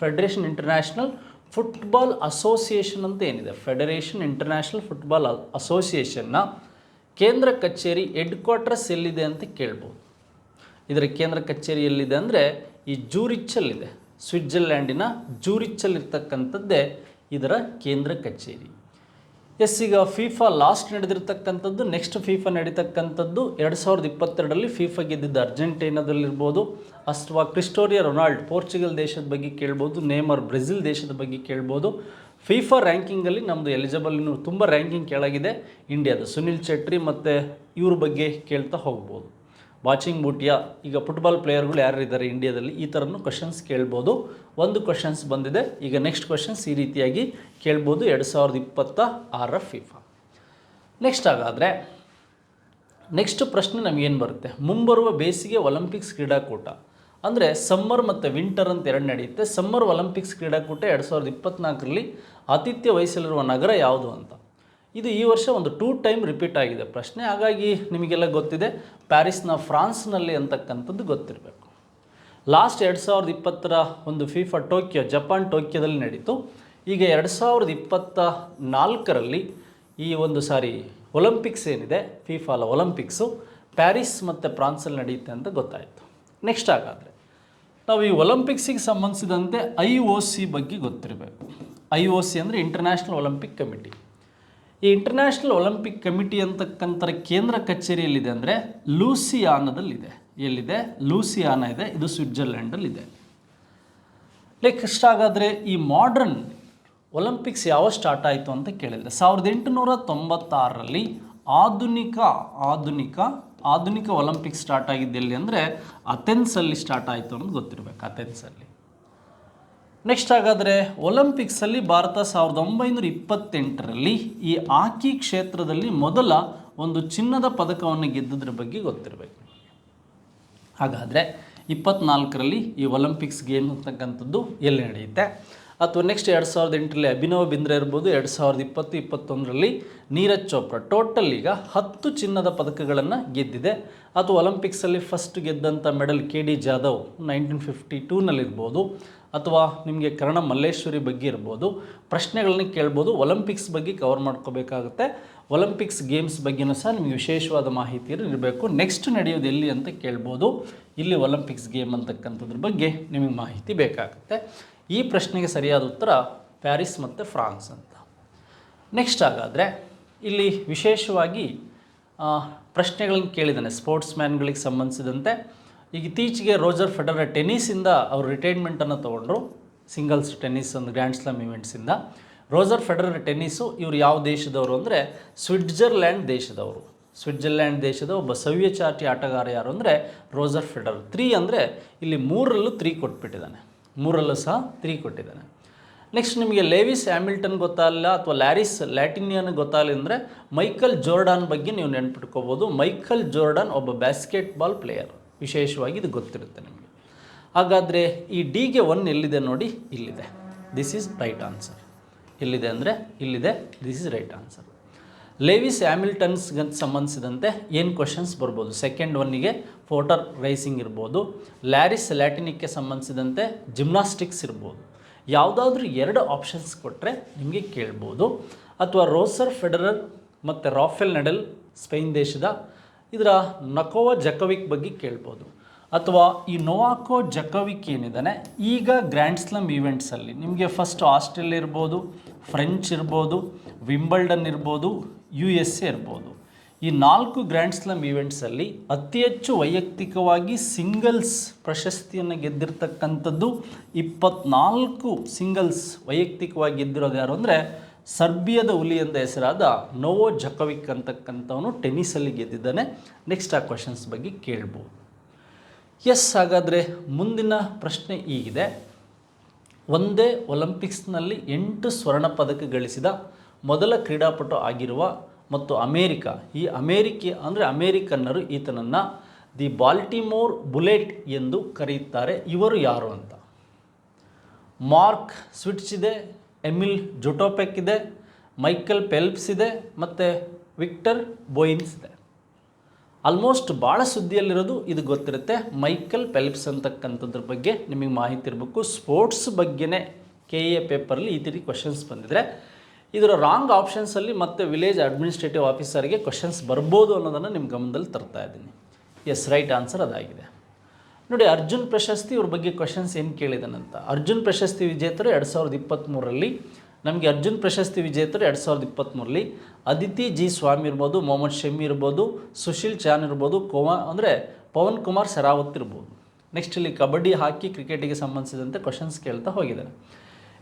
federation international football association ಅಂತ ಏನಿದೆ? ಫೆಡರೇಷನ್ ಇಂಟರ್ನ್ಯಾಷನಲ್ ಫುಟ್ಬಾಲ್ ಅಸೋಸಿಯೇಷನ್ನ ಕೇಂದ್ರ ಕಚೇರಿ ಹೆಡ್ ಕ್ವಾರ್ಟರ್ಸ್ ಎಲ್ಲಿದೆ ಅಂತ ಕೇಳ್ಬೋದು. ಇದರ ಕೇಂದ್ರ ಕಚೇರಿ ಎಲ್ಲಿದೆ ಅಂದರೆ ಈ ಜೂರಿಚ್ಚಲ್ಲಿದೆ ಸ್ವಿಟ್ಜರ್ಲ್ಯಾಂಡಿನ ಜೂರಿಚ್ಚಲ್ಲಿರ್ತಕ್ಕಂಥದ್ದೇ ಇದರ ಕೇಂದ್ರ ಕಚೇರಿ. ಎಸ್, ಈಗ ಫಿಫಾ ಲಾಸ್ಟ್ ನಡೆದಿರ್ತಕ್ಕಂಥದ್ದು, ನೆಕ್ಸ್ಟ್ ಫಿಫಾ ನಡೀತಕ್ಕಂಥದ್ದು ಎರಡು ಸಾವಿರದ ಇಪ್ಪತ್ತೆರಡರಲ್ಲಿ ಫೀಫಾ ಗೆದ್ದಿದ್ದ ಅರ್ಜೆಂಟೈನಾದಲ್ಲಿರ್ಬೋದು. ಅಥವಾ ಕ್ರಿಸ್ಟೋರಿಯಾ ರೊನಾಲ್ಡ್, ಪೋರ್ಚುಗಲ್ ದೇಶದ ಬಗ್ಗೆ ಕೇಳ್ಬೋದು, ನೇಮರ್, ಬ್ರೆಜಿಲ್ ದೇಶದ ಬಗ್ಗೆ ಕೇಳ್ಬೋದು. ಫಿಫಾ ರ್ಯಾಂಕಿಂಗಲ್ಲಿ ನಮ್ಮದು ಎಲಿಜಿಬಲ್ ತುಂಬ ರ್ಯಾಂಕಿಂಗ್ ಕೆಳಗಿದೆ. ಇಂಡಿಯಾದ ಸುನಿಲ್ ಚಟ್ರಿ ಮತ್ತು ಇವ್ರ ಬಗ್ಗೆ ಕೇಳ್ತಾ ಹೋಗ್ಬೋದು. ವಾಚಿಂಗ್ ಬೂಟಿಯ ಈಗ ಫುಟ್ಬಾಲ್ ಪ್ಲೇಯರ್ಗಳು ಯಾರು ಇದ್ದಾರೆ ಇಂಡಿಯಾದಲ್ಲಿ ಈ ಥರನೂ ಕ್ವಶನ್ಸ್ ಕೇಳ್ಬೋದು. ಒಂದು ಕ್ವಶನ್ಸ್ ಬಂದಿದೆ. ಈಗ ನೆಕ್ಸ್ಟ್ ಕ್ವಶನ್ಸ್ ಈ ರೀತಿಯಾಗಿ ಕೇಳ್ಬೋದು. ಎರಡು ಸಾವಿರದ ಇಪ್ಪತ್ತ ಆರರ ಫಿಫಾ ನೆಕ್ಸ್ಟ್ ಹಾಗಾದರೆ ನೆಕ್ಸ್ಟ್ ಪ್ರಶ್ನೆ ನಮಗೇನು ಬರುತ್ತೆ? ಮುಂಬರುವ ಬೇಸಿಗೆ ಒಲಿಂಪಿಕ್ಸ್ ಕ್ರೀಡಾಕೂಟ. ಅಂದರೆ ಸಮ್ಮರ್ ಮತ್ತು ವಿಂಟರ್ ಅಂತ ಎರಡು ನಡೆಯುತ್ತೆ. ಸಮ್ಮರ್ ಒಲಿಂಪಿಕ್ಸ್ ಕ್ರೀಡಾಕೂಟ ಎರಡು ಸಾವಿರದ ಇಪ್ಪತ್ತ್ನಾಲ್ಕರಲ್ಲಿ ಆತಿಥ್ಯ ವಹಿಸಲಿರುವ ನಗರ ಯಾವುದು ಅಂತ? ಇದು ಈ ವರ್ಷ ಒಂದು ಟೂ ಟೈಮ್ ರಿಪೀಟ್ ಆಗಿದೆ. ಪ್ರಶ್ನೆ ಹಾಗಾಗಿ ನಿಮಗೆಲ್ಲ ಗೊತ್ತಿದೆ, ಪ್ಯಾರಿಸ್ನ ಫ್ರಾನ್ಸ್ನಲ್ಲಿ ಅಂತಕ್ಕಂಥದ್ದು ಗೊತ್ತಿರಬೇಕು. ಲಾಸ್ಟ್ ಎರಡು ಸಾವಿರದ ಇಪ್ಪತ್ತರ ಒಂದು ಫಿಫಾ ಟೋಕಿಯೋ, ಜಪಾನ್ ಟೋಕಿಯೋದಲ್ಲಿ ನಡೀತು. ಈಗ ಎರಡು ಸಾವಿರದ ಇಪ್ಪತ್ತ ನಾಲ್ಕರಲ್ಲಿ ಈ ಒಂದು ಸಾರಿ ಒಲಿಂಪಿಕ್ಸ್ ಏನಿದೆ ಫಿಫಾ ಲ ಒಲಿಂಪಿಕ್ಸು, ಪ್ಯಾರಿಸ್ ಮತ್ತು ಫ್ರಾನ್ಸಲ್ಲಿ ನಡೆಯುತ್ತೆ ಅಂತ ಗೊತ್ತಾಯಿತು. ನೆಕ್ಸ್ಟ್ ಹಾಗಾದರೆ, ನಾವು ಈ ಒಲಿಂಪಿಕ್ಸಿಗೆ ಸಂಬಂಧಿಸಿದಂತೆ ಐ ಒ ಸಿ ಬಗ್ಗೆ ಗೊತ್ತಿರಬೇಕು. ಐ ಒ ಸಿ ಅಂದರೆ ಇಂಟರ್ನ್ಯಾಷನಲ್ ಒಲಿಂಪಿಕ್ ಕಮಿಟಿ ಈ ಇಂಟರ್ನ್ಯಾಷನಲ್ ಒಲಿಂಪಿಕ್ ಕಮಿಟಿ ಅಂತಕ್ಕಂಥ ಕೇಂದ್ರ ಕಚೇರಿ ಎಲ್ಲಿದೆ ಅಂದರೆ ಲೂಸಿಯಾನದಲ್ಲಿದೆ. ಎಲ್ಲಿದೆ? ಲೂಸಿಯಾನ ಇದೆ, ಇದು ಸ್ವಿಟ್ಜರ್ಲ್ಯಾಂಡಲ್ಲಿದೆ ನೆಕ್ಸ್ಟ್ ಹಾಗಾದರೆ ಈ ಮಾಡ್ರನ್ ಒಲಿಂಪಿಕ್ಸ್ ಯಾವಾಗ ಸ್ಟಾರ್ಟ್ ಆಯಿತು ಅಂತ ಕೇಳಿದರೆ, ಸಾವಿರದ ಎಂಟುನೂರ ತೊಂಬತ್ತಾರರಲ್ಲಿ ಆಧುನಿಕ ಆಧುನಿಕ ಆಧುನಿಕ ಒಲಿಂಪಿಕ್ಸ್ ಸ್ಟಾರ್ಟ್ ಆಗಿದ್ದೆಲ್ಲಿ ಅಂದರೆ ಅಥೆನ್ಸಲ್ಲಿ ಸ್ಟಾರ್ಟ್ ಆಯಿತು ಅನ್ನೋದು ಗೊತ್ತಿರಬೇಕು ಅಥೆನ್ಸಲ್ಲಿ ನೆಕ್ಸ್ಟ್ ಹಾಗಾದರೆ ಒಲಿಂಪಿಕ್ಸಲ್ಲಿ ಭಾರತ ಸಾವಿರದ ಒಂಬೈನೂರ ಇಪ್ಪತ್ತೆಂಟರಲ್ಲಿ ಈ ಹಾಕಿ ಕ್ಷೇತ್ರದಲ್ಲಿ ಮೊದಲ ಒಂದು ಚಿನ್ನದ ಪದಕವನ್ನು ಗೆದ್ದದ್ರ ಬಗ್ಗೆ ಗೊತ್ತಿರಬೇಕು. ಹಾಗಾದರೆ, ಇಪ್ಪತ್ನಾಲ್ಕರಲ್ಲಿ ಈ ಒಲಿಂಪಿಕ್ಸ್ ಗೇಮ್ ಅಂತಕ್ಕಂಥದ್ದು ಎಲ್ಲಿ ನಡೆಯುತ್ತೆ? ಅಥವಾ ನೆಕ್ಸ್ಟ್ ಎರಡು ಸಾವಿರದ ಎಂಟರಲ್ಲಿ ಅಭಿನವ್ ಬಿಂದ್ರೆ ಇರ್ಬೋದು, ಎರಡು ಸಾವಿರದ ಇಪ್ಪತ್ತು, ಇಪ್ಪತ್ತೊಂದರಲ್ಲಿ ನೀರಜ್ ಚೋಪ್ರಾ. ಟೋಟಲ್ ಈಗ ಹತ್ತು ಚಿನ್ನದ ಪದಕಗಳನ್ನು ಗೆದ್ದಿದೆ. ಅಥವಾ ಒಲಿಂಪಿಕ್ಸಲ್ಲಿ first ಗೆದ್ದಂಥ medal K D Jadhav nineteen fifty ಟೂನಲ್ಲಿರ್ಬೋದು ಅಥವಾ ನಿಮಗೆ ಕರ್ಣ ಮಲ್ಲೇಶ್ವರಿ ಬಗ್ಗೆ ಇರ್ಬೋದು ಪ್ರಶ್ನೆಗಳನ್ನ ಕೇಳ್ಬೋದು, ಒಲಿಂಪಿಕ್ಸ್ ಬಗ್ಗೆ ಕವರ್ ಮಾಡ್ಕೋಬೇಕಾಗುತ್ತೆ. ಒಲಿಂಪಿಕ್ಸ್ ಗೇಮ್ಸ್ ಬಗ್ಗೆನೂ ಸಹ ನಿಮಗೆ ವಿಶೇಷವಾದ ಮಾಹಿತಿ ಇರಬೇಕು ನೆಕ್ಸ್ಟ್ ನಡೆಯೋದು ಎಲ್ಲಿ ಅಂತ ಕೇಳ್ಬೋದು. ಇಲ್ಲಿ ಒಲಿಂಪಿಕ್ಸ್ ಗೇಮ್ ಅಂತಕ್ಕಂಥದ್ರ ಬಗ್ಗೆ ನಿಮಗೆ ಮಾಹಿತಿ ಬೇಕಾಗುತ್ತೆ. ಈ ಪ್ರಶ್ನೆಗೆ ಸರಿಯಾದ ಉತ್ತರ ಪ್ಯಾರಿಸ್ ಮತ್ತು ಫ್ರಾನ್ಸ್ ಅಂತ. ನೆಕ್ಸ್ಟ್ ಹಾಗಾದರೆ ಇಲ್ಲಿ ವಿಶೇಷವಾಗಿ ಪ್ರಶ್ನೆಗಳನ್ನು ಕೇಳಿದ್ದಾನೆ. ಸ್ಪೋರ್ಟ್ಸ್ ಮ್ಯಾನ್ಗಳಿಗೆ ಸಂಬಂಧಿಸಿದಂತೆ. ಈಗ ಇತ್ತೀಚೆಗೆ ರೋಜರ್ ಫೆಡರರ್ ಟೆನ್ನಿಸಿಂದ ಅವರು ರಿಟೈರ್ಮೆಂಟನ್ನು ತೊಗೊಂಡ್ರು. ಸಿಂಗಲ್ಸ್ ಟೆನ್ನಿಸ್ ಒಂದು ಗ್ರ್ಯಾಂಡ್ ಸ್ಲಾಮ್ ಇವೆಂಟ್ಸಿಂದ ರೋಜರ್ ಫೆಡರರ್ ಟೆನ್ನಿಸು ಇವರು ಯಾವ ದೇಶದವರು ಅಂದರೆ ಸ್ವಿಟ್ಜರ್ಲ್ಯಾಂಡ್ ದೇಶದವರು. ಸ್ವಿಟ್ಜರ್ಲ್ಯಾಂಡ್ ದೇಶದ ಒಬ್ಬ ಸವ್ಯಚಾಟಿ ಆಟಗಾರ ಯಾರು ಅಂದರೆ ರೋಜರ್ ಫೆಡರರ್. ತ್ರೀ ಅಂದರೆ ಇಲ್ಲಿ ಮೂರರಲ್ಲೂ ತ್ರೀ ಕೊಟ್ಬಿಟ್ಟಿದ್ದಾನೆ. ಮೂರಲ್ಲೂ ಸಹ ತ್ರೀ ಕೊಟ್ಟಿದ್ದಾನೆ. ನೆಕ್ಸ್ಟ್ ನಿಮಗೆ ಲೇವಿಸ್ ಹ್ಯಾಮಿಲ್ಟನ್ ಗೊತ್ತಾಗಲ್ಲ ಅಥವಾ ಲ್ಯಾರಿಸ್ ಲ್ಯಾಟಿನಿಯನ್ ಗೊತ್ತಾಗಲಿ ಅಂದರೆ ಮೈಕಲ್ ಜೋರ್ಡಾನ್ ಬಗ್ಗೆ ನೀವು ನೆನ್ಪಿಟ್ಕೋಬೋದು. ಮೈಕಲ್ ಜೋರ್ಡಾನ್ ಒಬ್ಬ ಬ್ಯಾಸ್ಕೆಟ್ಬಾಲ್ ಪ್ಲೇಯರ್ ವಿಶೇಷವಾಗಿ ಇದು ಗೊತ್ತಿರುತ್ತೆ ನಿಮಗೆ. ಹಾಗಾದರೆ ಈ ಡಿಗೆ ಒನ್ ಎಲ್ಲಿದೆ ನೋಡಿ? ಇಲ್ಲಿದೆ. ದಿಸ್ ಈಸ್ ರೈಟ್ ಆನ್ಸರ್ ಎಲ್ಲಿದೆ ಅಂದರೆ? ಇಲ್ಲಿದೆ. This is right answer Lewis ಹ್ಯಾಮಿಲ್ಟನ್ಸ್ಗೆ ಸಂಬಂಧಿಸಿದಂತೆ ಏನು ಕ್ವಶನ್ಸ್ ಬರ್ಬೋದು? ಸೆಕೆಂಡ್ ಒನ್ನಿಗೆ ಫೋಟರ್ ರೈಸಿಂಗ್ ಇರ್ಬೋದು. ಲ್ಯಾರಿಸ್ ಲ್ಯಾಟಿನಿಕ್ಗೆ ಸಂಬಂಧಿಸಿದಂತೆ ಜಿಮ್ನಾಸ್ಟಿಕ್ಸ್ ಇರ್ಬೋದು. ಯಾವುದಾದ್ರೂ ಎರಡು ಆಪ್ಷನ್ಸ್ ಕೊಟ್ಟರೆ ನಿಮಗೆ ಕೇಳ್ಬೋದು. ಅಥವಾ ರೋಸರ್ ಫೆಡರರ್ ಮತ್ತು ರಾಫೆಲ್ ನಡಲ್ ಸ್ಪೇನ್ ದೇಶದ ಇದರ ನಕೋವಾ ಜಕವಿಕ್ ಬಗ್ಗೆ ಕೇಳ್ಬೋದು. ಅಥವಾ ಈ ನೋವಾಕೋ ಜಕವಿಕ್ ಏನಿದ್ದಾನೆ, ಈಗ ಗ್ರ್ಯಾಂಡ್ ಸ್ಲಮ್ ಈವೆಂಟ್ಸಲ್ಲಿ ನಿಮಗೆ ಫಸ್ಟ್ ಆಸ್ಟ್ರೇಲಿಯಾ ಇರ್ಬೋದು, ಫ್ರೆಂಚ್ ಇರ್ಬೋದು, ವಿಂಬಲ್ಡನ್ ಇರ್ಬೋದು, ಯು ಎಸ್ ಎ ಇರ್ಬೋದು. ಈ ನಾಲ್ಕು ಗ್ರ್ಯಾಂಡ್ ಸ್ಲಮ್ ಈವೆಂಟ್ಸಲ್ಲಿ ಅತಿ ಹೆಚ್ಚು ವೈಯಕ್ತಿಕವಾಗಿ ಸಿಂಗಲ್ಸ್ ಪ್ರಶಸ್ತಿಯನ್ನು ಗೆದ್ದಿರ್ತಕ್ಕಂಥದ್ದು ಇಪ್ಪತ್ನಾಲ್ಕು ಸಿಂಗಲ್ಸ್ ವೈಯಕ್ತಿಕವಾಗಿ ಗೆದ್ದಿರೋದು ಯಾರು ಅಂದರೆ ಸರ್ಬಿಯಾದ ಹುಲಿ ಅಂತ ಹೆಸರಾದ ನೋವೋ ಜಕೋವಿಕ್ ಅಂತಕ್ಕಂಥವನು ಟೆನ್ನಿಸಲ್ಲಿ ಗೆದ್ದಿದ್ದಾನೆ. ನೆಕ್ಸ್ಟ್ ಆ ಕ್ವಶನ್ಸ್ ಬಗ್ಗೆ ಕೇಳ್ಬೋದು. ಎಸ್ ಹಾಗಾದರೆ ಮುಂದಿನ ಪ್ರಶ್ನೆ ಹೀಗಿದೆ. ಒಂದೇ ಒಲಿಂಪಿಕ್ಸ್ನಲ್ಲಿ ಎಂಟು ಸ್ವರ್ಣ ಪದಕ ಗಳಿಸಿದ ಮೊದಲ ಕ್ರೀಡಾಪಟು ಆಗಿರುವ ಮತ್ತು ಅಮೇರಿಕ, ಈ ಅಮೇರಿಕೆ ಅಂದರೆ ಅಮೇರಿಕನ್ನರು ಈತನನ್ನು ದಿ ಬಾಲ್ಟಿಮೋರ್ ಬುಲೆಟ್ ಎಂದು ಕರೆಯುತ್ತಾರೆ. ಇವರು ಯಾರು ಅಂತ? ಮಾರ್ಕ್ ಸ್ವಿಟ್ಸ್ ಇದೆ ಎಮಿಲ್ ಜೊಟೋಪೆಕ್ ಇದೆ, ಮೈಕಲ್ ಪೆಲ್ಪ್ಸ್ ಇದೆ, ಮತ್ತು ವಿಕ್ಟರ್ ಬೋಯಿನ್ಸ್ ಇದೆ. ಆಲ್ಮೋಸ್ಟ್ ಭಾಳ ಸುದ್ದಿಯಲ್ಲಿರೋದು ಇದು ಗೊತ್ತಿರುತ್ತೆ, ಮೈಕಲ್ ಪೆಲ್ಪ್ಸ್ ಅಂತಕ್ಕಂಥದ್ರ ಬಗ್ಗೆ ನಿಮಗೆ ಮಾಹಿತಿ ಇರಬೇಕು. ಸ್ಪೋರ್ಟ್ಸ್ ಬಗ್ಗೆನೇ ಕೆ ಎ ಪೇಪರಲ್ಲಿ ಈ ರೀತಿ ಕ್ವಶನ್ಸ್ ಬಂದಿದ್ರೆ, ಇದರ ರಾಂಗ್ ಆಪ್ಷನ್ಸಲ್ಲಿ ಮತ್ತು ವಿಲೇಜ್ ಅಡ್ಮಿನಿಸ್ಟ್ರೇಟಿವ್ ಆಫೀಸರ್ಗೆ ಕ್ವಶನ್ಸ್ ಬರ್ಬೋದು ಅನ್ನೋದನ್ನು ನಿಮ್ಮ ಗಮನದಲ್ಲಿ ತರ್ತಾ ಇದ್ದೀನಿ. ಎಸ್ ರೈಟ್ ಆನ್ಸರ್ ಅದಾಗಿದೆ. ನೋಡಿ, ಅರ್ಜುನ್ ಪ್ರಶಸ್ತಿ ಇವ್ರ ಬಗ್ಗೆ ಕ್ವಶನ್ಸ್ ಏನು ಕೇಳಿದಾನಂತ? ಅರ್ಜುನ್ ಪ್ರಶಸ್ತಿ ವಿಜೇತರು ಎರಡು ಸಾವಿರದ ಇಪ್ಪತ್ತ್ಮೂರರಲ್ಲಿ ನಮಗೆ ಅರ್ಜುನ್ ಪ್ರಶಸ್ತಿ ವಿಜೇತರು ಎರಡು ಸಾವಿರದ ಇಪ್ಪತ್ತ್ಮೂರರಲ್ಲಿ ಅದಿತಿ ಜಿ ಸ್ವಾಮಿ ಇರ್ಬೋದು, ಮೊಹಮ್ಮದ್ ಶಮಿ ಇರ್ಬೋದು, ಸುಶೀಲ್ ಚಾನ್ ಇರ್ಬೋದು, ಕೋಮಾ, ಅಂದರೆ ಪವನ್ ಕುಮಾರ್ ಶರಾವತ್ ಇರ್ಬೋದು. ನೆಕ್ಸ್ಟ್ ಇಲ್ಲಿ ಕಬಡ್ಡಿ, ಹಾಕಿ, ಕ್ರಿಕೆಟಿಗೆ ಸಂಬಂಧಿಸಿದಂತೆ ಕ್ವಶನ್ಸ್ ಕೇಳ್ತಾ ಹೋಗಿದ್ದಾರೆ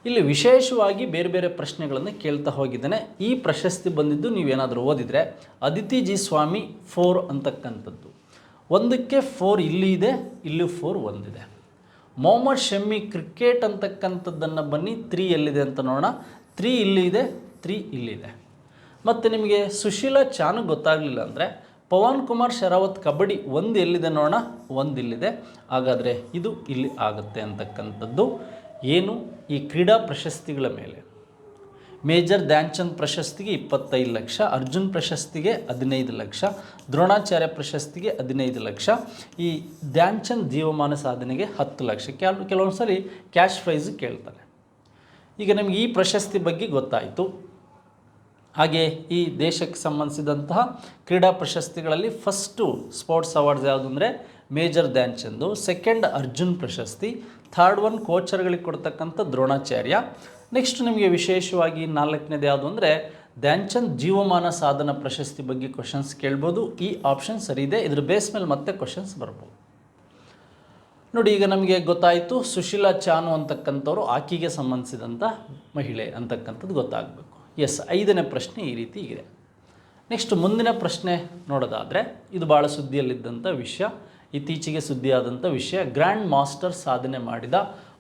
ಇಲ್ಲಿ ವಿಶೇಷವಾಗಿ ಬೇರೆ ಬೇರೆ ಪ್ರಶ್ನೆಗಳನ್ನು ಕೇಳ್ತಾ ಹೋಗಿದ್ದಾನೆ. ಈ ಪ್ರಶಸ್ತಿ ಬಂದಿದ್ದು ನೀವೇನಾದರೂ ಓದಿದರೆ ಅದಿತಿ ಜಿ ಸ್ವಾಮಿ ಫೋರ್ ಅಂತಕ್ಕಂಥದ್ದು. ಒಂದಕ್ಕೆ ಫೋರ್ ಇಲ್ಲಿ ಇದೆ, ಇಲ್ಲಿ ಫೋರ್ ಒಂದಿದೆ. ಮೊಹಮ್ಮದ್ ಶಮ್ಮಿ ಕ್ರಿಕೆಟ್ ಅಂತಕ್ಕಂಥದ್ದನ್ನು ಬನ್ನಿ ತ್ರೀ ಎಲ್ಲಿದೆ ಅಂತ ನೋಡೋಣ. ತ್ರೀ ಇಲ್ಲಿ ಇದೆ ತ್ರೀ ಇಲ್ಲಿದೆ ಮತ್ತು ನಿಮಗೆ ಸುಶೀಲಾ ಚಾನು ಗೊತ್ತಾಗಲಿಲ್ಲ ಅಂದರೆ, ಪವನ್ ಕುಮಾರ್ ಶರಾವತ್ ಕಬಡ್ಡಿ ಒಂದು ಎಲ್ಲಿದೆ ನೋಡೋಣ, ಒಂದು ಇಲ್ಲಿದೆ. ಹಾಗಾದರೆ ಇದು ಇಲ್ಲಿ ಆಗುತ್ತೆ ಅಂತಕ್ಕಂಥದ್ದು. ಏನು? ಈ ಕ್ರೀಡಾ ಪ್ರಶಸ್ತಿಗಳ ಮೇಲೆ. ಮೇಜರ್ ಧ್ಯಾನ್ಚಂದ್ ಪ್ರಶಸ್ತಿಗೆ ಇಪ್ಪತ್ತೈದು ಲಕ್ಷ, ಅರ್ಜುನ್ ಪ್ರಶಸ್ತಿಗೆ ಹದಿನೈದು ಲಕ್ಷ, ದ್ರೋಣಾಚಾರ್ಯ ಪ್ರಶಸ್ತಿಗೆ ಹದಿನೈದು ಲಕ್ಷ. ಈ ಧ್ಯಾನ್ಚಂದ್ ಜೀವಮಾನ ಸಾಧನೆಗೆ ಹತ್ತು ಲಕ್ಷ. ಕೆಲ ಕೆಲವೊಂದು ಸಲ ಕ್ಯಾಶ್ ಪ್ರೈಸ್ ಕೇಳ್ತಾರೆ. ಈಗ ನಮಗೆ ಈ ಪ್ರಶಸ್ತಿ ಬಗ್ಗೆ ಗೊತ್ತಾಯಿತು. ಹಾಗೆ ಈ ದೇಶಕ್ಕೆ ಸಂಬಂಧಿಸಿದಂತಹ ಕ್ರೀಡಾ ಪ್ರಶಸ್ತಿಗಳಲ್ಲಿ ಫಸ್ಟು ಸ್ಪೋರ್ಟ್ಸ್ ಅವಾರ್ಡ್ಸ್ ಯಾವುದು ಅಂದರೆ ಮೇಜರ್ ಧ್ಯಾನ್ಚಂದು, ಸೆಕೆಂಡ್ ಅರ್ಜುನ್ ಪ್ರಶಸ್ತಿ, ಥರ್ಡ್ ಒನ್ ಕೋಚರ್ಗಳಿಗೆ ಕೊಡ್ತಕ್ಕಂಥ ದ್ರೋಣಾಚಾರ್ಯ ನೆಕ್ಸ್ಟ್ ನಿಮಗೆ ವಿಶೇಷವಾಗಿ ನಾಲ್ಕನೇದು ಯಾವುದು ಅಂದರೆ, ಧ್ಯಾನ್ಚಂದ್ ಜೀವಮಾನ ಸಾಧನ ಪ್ರಶಸ್ತಿ ಬಗ್ಗೆ ಕ್ವಶನ್ಸ್ ಕೇಳ್ಬೋದು. ಈ ಆಪ್ಷನ್ ಸರಿ ಇದೆ. ಇದ್ರ ಬೇಸ್ ಮೇಲೆ ಮತ್ತೆ ಕ್ವಶನ್ಸ್ ಬರ್ಬೋದು. ನೋಡಿ, ಈಗ ನಮಗೆ ಗೊತ್ತಾಯಿತು, ಸುಶೀಲಾ ಚಾನು ಅಂತಕ್ಕಂಥವ್ರು ಆಕಿಗೆ ಸಂಬಂಧಿಸಿದಂಥ ಮಹಿಳೆ ಅಂತಕ್ಕಂಥದ್ದು ಗೊತ್ತಾಗಬೇಕು. ಎಸ್ ಐದನೇ ಪ್ರಶ್ನೆ ಈ ರೀತಿ ಇದೆ. ನೆಕ್ಸ್ಟ್ ಮುಂದಿನ ಪ್ರಶ್ನೆ ನೋಡೋದಾದರೆ, ಇದು ಭಾಳ ಸುದ್ದಿಯಲ್ಲಿದ್ದಂಥ ವಿಷಯ, ಇತ್ತೀಚೆಗೆ ಸುದ್ದಿಯಾದಂಥ ವಿಷಯ. ಗ್ರ್ಯಾಂಡ್ ಮಾಸ್ಟರ್ ಸಾಧನೆ ಮಾಡಿದ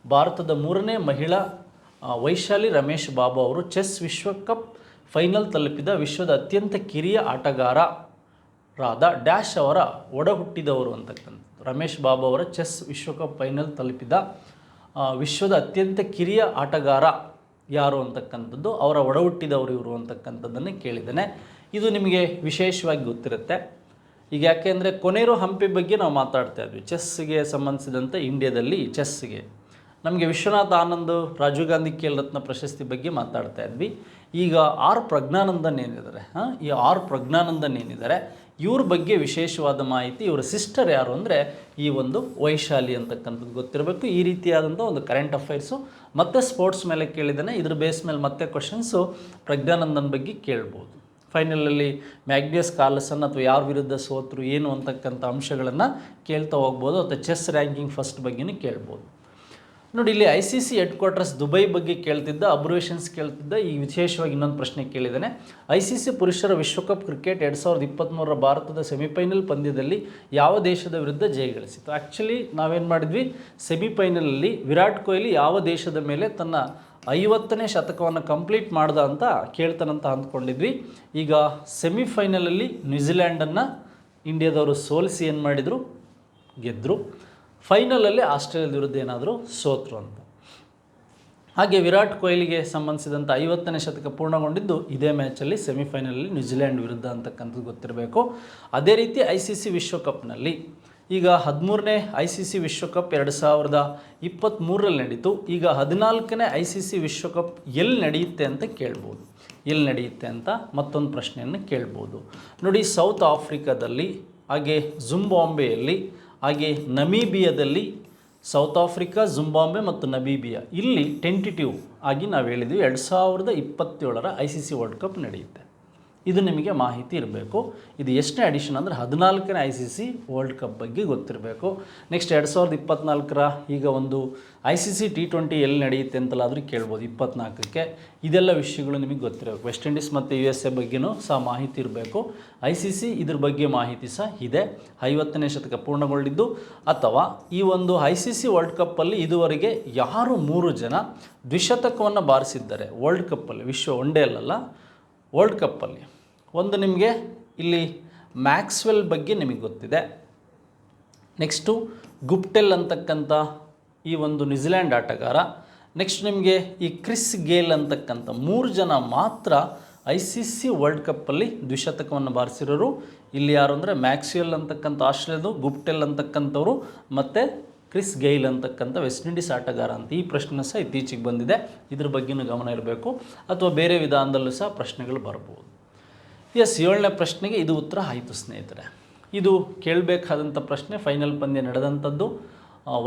ಭಾರತದ ಮೂರನೇ ಮಹಿಳಾ ವೈಶಾಲಿ ರಮೇಶ್ ಬಾಬು ಅವರು ಚೆಸ್ ವಿಶ್ವಕಪ್ ಫೈನಲ್ ತಲುಪಿದ ವಿಶ್ವದ ಅತ್ಯಂತ ಕಿರಿಯ ಆಟಗಾರರಾದ ಡ್ಯಾಶ್ ಅವರ ಒಡಹುಟ್ಟಿದವರು ಅಂತಕ್ಕಂಥದ್ದು ರಮೇಶ್ ಬಾಬು ಅವರ ಚೆಸ್ ವಿಶ್ವಕಪ್ ಫೈನಲ್ ತಲುಪಿದ ವಿಶ್ವದ ಅತ್ಯಂತ ಕಿರಿಯ ಆಟಗಾರ ಯಾರು ಅಂತಕ್ಕಂಥದ್ದು ಅವರ ಒಡಹುಟ್ಟಿದವರು ಇವರು ಅಂತಕ್ಕಂಥದ್ದನ್ನು ಕೇಳಿದ್ದೇನೆ. ಇದು ನಿಮಗೆ ವಿಶೇಷವಾಗಿ ಗೊತ್ತಿರುತ್ತೆ. ಈಗ ಯಾಕೆಂದರೆ ಕೊನೆರೋ ಹಂಪಿ ಬಗ್ಗೆ ನಾವು ಮಾತಾಡ್ತಾ ಇದ್ವಿ. ಚೆಸ್ಗೆ ಸಂಬಂಧಿಸಿದಂತೆ ಇಂಡಿಯಾದಲ್ಲಿ ಚೆಸ್ಗೆ ನಮಗೆ ವಿಶ್ವನಾಥ್ ಆನಂದ್ ರಾಜೀವ್ ಗಾಂಧಿ ಖೇಲ್ ರತ್ನ ಪ್ರಶಸ್ತಿ ಬಗ್ಗೆ ಮಾತಾಡ್ತಾ ಇದ್ವಿ. ಈಗ ಆರ್ ಪ್ರಜ್ಞಾನಂದನ್ ಏನಿದ್ದಾರೆ, ಹಾಂ, ಈ ಆರ್ ಪ್ರಜ್ಞಾನಂದನ್ ಏನಿದ್ದಾರೆ, ಇವ್ರ ಬಗ್ಗೆ ವಿಶೇಷವಾದ ಮಾಹಿತಿ ಇವರ ಸಿಸ್ಟರ್ ಯಾರು ಅಂದರೆ ಈ ಒಂದು ವೈಶಾಲಿ ಅಂತಕ್ಕಂಥದ್ದು ಗೊತ್ತಿರಬೇಕು. ಈ ರೀತಿಯಾದಂಥ ಒಂದು ಕರೆಂಟ್ ಅಫೈರ್ಸು ಮತ್ತೆ ಸ್ಪೋರ್ಟ್ಸ್ ಮೇಲೆ ಕೇಳಿದ್ದಾನೆ. ಇದ್ರ ಬೇಸ್ ಮೇಲೆ ಮತ್ತೆ ಕ್ವಶನ್ಸು ಪ್ರಜ್ಞಾನಂದನ್ ಬಗ್ಗೆ ಕೇಳ್ಬೋದು. ಫೈನಲಲ್ಲಿ ಮ್ಯಾಗ್ನಿಯಸ್ ಕಾರ್ಲಸನ್ ಅಥವಾ ಯಾರ ವಿರುದ್ಧ ಸೋತರು ಏನು ಅಂತಕ್ಕಂಥ ಅಂಶಗಳನ್ನು ಕೇಳ್ತಾ ಹೋಗ್ಬೋದು, ಅಥವಾ ಚೆಸ್ ರ್ಯಾಂಕಿಂಗ್ ಫಸ್ಟ್ ಬಗ್ಗೆನೂ ಕೇಳ್ಬೋದು. ನೋಡಿ, ಇಲ್ಲಿ I C C headquarters Dubai ಬಗ್ಗೆ ಕೇಳ್ತಿದ್ದ ಅಬ್ರಿವೇಷನ್ಸ್ ಕೇಳ್ತಿದ್ದ, ಈ ವಿಶೇಷವಾಗಿ ಇನ್ನೊಂದು ಪ್ರಶ್ನೆ ಕೇಳಿದ್ದಾನೆ. ಐ ಸಿ ಸಿ ಪುರುಷರ ವಿಶ್ವಕಪ್ ಕ್ರಿಕೆಟ್ ಎರಡು ಸಾವಿರದ ಇಪ್ಪತ್ತ್ಮೂರರ ಭಾರತದ ಸೆಮಿಫೈನಲ್ ಪಂದ್ಯದಲ್ಲಿ ಯಾವ ದೇಶದ ವಿರುದ್ಧ ಜಯಗಳಿಸಿತು ಆ್ಯಕ್ಚುಲಿ ನಾವೇನು ಮಾಡಿದ್ವಿ? ಸೆಮಿಫೈನಲಲ್ಲಿ ವಿರಾಟ್ ಕೊಹ್ಲಿ ಯಾವ ದೇಶದ ಮೇಲೆ ತನ್ನ ಐವತ್ತನೇ ಶತಕವನ್ನು ಕಂಪ್ಲೀಟ್ ಮಾಡ್ದ ಅಂತ ಕೇಳ್ತಾನಂತ ಅಂದ್ಕೊಂಡಿದ್ವಿ. ಈಗ ಸೆಮಿಫೈನಲಲ್ಲಿ ನ್ಯೂಜಿಲ್ಯಾಂಡನ್ನು ಇಂಡಿಯಾದವರು ಸೋಲಿಸಿ ಏನು ಮಾಡಿದರು? ಗೆದ್ದರು ಫೈನಲಲ್ಲಿ ಆಸ್ಟ್ರೇಲಿಯಾದ ವಿರುದ್ಧ ಏನಾದರೂ ಸೋತರು ಅಂತ. ಹಾಗೆ ವಿರಾಟ್ ಕೊಹ್ಲಿಗೆ ಸಂಬಂಧಿಸಿದಂಥ ಐವತ್ತನೇ ಶತಕ ಪೂರ್ಣಗೊಂಡಿದ್ದು ಇದೇ ಮ್ಯಾಚಲ್ಲಿ ಸೆಮಿಫೈನಲಲ್ಲಿ ನ್ಯೂಜಿಲ್ಯಾಂಡ್ ವಿರುದ್ಧ ಅಂತಕ್ಕಂಥದ್ದು ಗೊತ್ತಿರಬೇಕು. ಅದೇ ರೀತಿ ಐ ಸಿ ಸಿ ವಿಶ್ವಕಪ್ನಲ್ಲಿ ಈಗ ಹದಿಮೂರನೇ ಐ ಸಿ ಸಿ ವಿಶ್ವಕಪ್ ಎರಡು ಸಾವಿರದ ಇಪ್ಪತ್ತ್ಮೂರರಲ್ಲಿ ನಡೀತು. ಈಗ ಹದಿನಾಲ್ಕನೇ ಐ ಸಿ ಸಿ ವಿಶ್ವಕಪ್ ಎಲ್ಲಿ ನಡೆಯುತ್ತೆ ಅಂತ ಕೇಳ್ಬೋದು. ಎಲ್ಲಿ ನಡೆಯುತ್ತೆ ಅಂತ ಮತ್ತೊಂದು ಪ್ರಶ್ನೆಯನ್ನು ಕೇಳ್ಬೋದು. ನೋಡಿ ಸೌತ್ ಆಫ್ರಿಕಾದಲ್ಲಿ ಹಾಗೆ ಜುಂಬಾಂಬೆಯಲ್ಲಿ ಹಾಗೆ ನಮೀಬಿಯಾದಲ್ಲಿ ಸೌತ್ ಆಫ್ರಿಕಾ ಜುಂಬಾಂಬೆ ಮತ್ತು ನಮೀಬಿಯಾ. ಇಲ್ಲಿ ಟೆಂಟಿಟಿವ್ ಆಗಿ ನಾವು ಹೇಳಿದ್ವಿ, ಎರಡು ಸಾವಿರದ ಇಪ್ಪತ್ತೇಳರ I C C world cup ನಡೆಯುತ್ತೆ. ಇದು ನಿಮಗೆ ಮಾಹಿತಿ ಇರಬೇಕು. ಇದು ಎಷ್ಟನೇ ಅಡಿಷನ್ ಅಂದರೆ ಹದಿನಾಲ್ಕನೇ I C C world cup ಬಗ್ಗೆ ಗೊತ್ತಿರಬೇಕು. ನೆಕ್ಸ್ಟ್ ಎರಡು ಸಾವಿರದ ಇಪ್ಪತ್ನಾಲ್ಕರ ಈಗ ಒಂದು I C C T twenty ಎಲ್ಲಿ ನಡೆಯುತ್ತೆ ಅಂತಲಾದರೂ ಕೇಳ್ಬೋದು ಇಪ್ಪತ್ನಾಲ್ಕಕ್ಕೆ. ಇದೆಲ್ಲ ವಿಷಯಗಳು ನಿಮಗೆ ಗೊತ್ತಿರಬೇಕು. ವೆಸ್ಟ್ ಇಂಡೀಸ್ ಮತ್ತು ಯು ಎಸ್ ಎ ಬಗ್ಗೆನೂ ಸಹ ಮಾಹಿತಿ ಇರಬೇಕು. ಐ ಸಿ ಸಿ ಇದ್ರ ಬಗ್ಗೆ ಮಾಹಿತಿ ಸಹ ಇದೆ. ಐವತ್ತನೇ ಶತಕ ಪೂರ್ಣಗೊಂಡಿದ್ದು ಅಥವಾ ಈ ಒಂದು ಐ ಸಿ ಸಿ ವರ್ಲ್ಡ್ ಕಪ್ಪಲ್ಲಿ ಇದುವರೆಗೆ ಯಾರು ಮೂರು ಜನ ದ್ವಿಶತಕವನ್ನು ಬಾರಿಸಿದ್ದಾರೆ? ವರ್ಲ್ಡ್ ಕಪ್ಪಲ್ಲಿ ವಿಶ್ವ ಒನ್ ಡೇ ಅಲ್ಲಲ್ಲ ವರ್ಲ್ಡ್ ಕಪ್ಪಲ್ಲಿ ಒಂದು ನಿಮಗೆ ಇಲ್ಲಿ ಮ್ಯಾಕ್ಸ್ವೆಲ್ ಬಗ್ಗೆ ನಿಮಗೆ ಗೊತ್ತಿದೆ. ನೆಕ್ಸ್ಟು ಗುಪ್ಟೆಲ್ ಅಂತಕ್ಕಂಥ ಈ ಒಂದು ನ್ಯೂಜಿಲ್ಯಾಂಡ್ ಆಟಗಾರ. ನೆಕ್ಸ್ಟ್ ನಿಮಗೆ ಈ ಕ್ರಿಸ್ ಗೇಲ್ ಅಂತಕ್ಕಂಥ ಮೂರು ಜನ ಮಾತ್ರ ಐ ಸಿ ಸಿ ವರ್ಲ್ಡ್ ಕಪ್ಪಲ್ಲಿ ದ್ವಿಶತಕವನ್ನು ಬಾರಿಸಿರೋರು. ಇಲ್ಲಿ ಯಾರು ಅಂದರೆ ಮ್ಯಾಕ್ಸ್ವೆಲ್ ಅಂತಕ್ಕಂಥ ಆಸ್ಟ್ರೇಲಿಯಾದು, ಗುಪ್ಟೆಲ್ ಅಂತಕ್ಕಂಥವ್ರು ಮತ್ತು ಕ್ರಿಸ್ ಗೈಲ್ ಅಂತಕ್ಕಂಥ ವೆಸ್ಟ್ ಇಂಡೀಸ್ ಆಟಗಾರ ಅಂತ ಈ ಪ್ರಶ್ನೆ ಸಹ ಇತ್ತೀಚೆಗೆ ಬಂದಿದೆ. ಇದ್ರ ಬಗ್ಗೆನೂ ಗಮನ ಇರಬೇಕು. ಅಥವಾ ಬೇರೆ ವಿಧಾನದಲ್ಲೂ ಸಹ ಪ್ರಶ್ನೆಗಳು ಬರ್ಬೋದು. ಎಸ್, ಏಳನೇ ಪ್ರಶ್ನೆಗೆ ಇದು ಉತ್ತರ ಆಯಿತು ಸ್ನೇಹಿತರೆ. ಇದು ಕೇಳಬೇಕಾದಂಥ ಪ್ರಶ್ನೆ ಫೈನಲ್ ಪಂದ್ಯ ನಡೆದಂಥದ್ದು.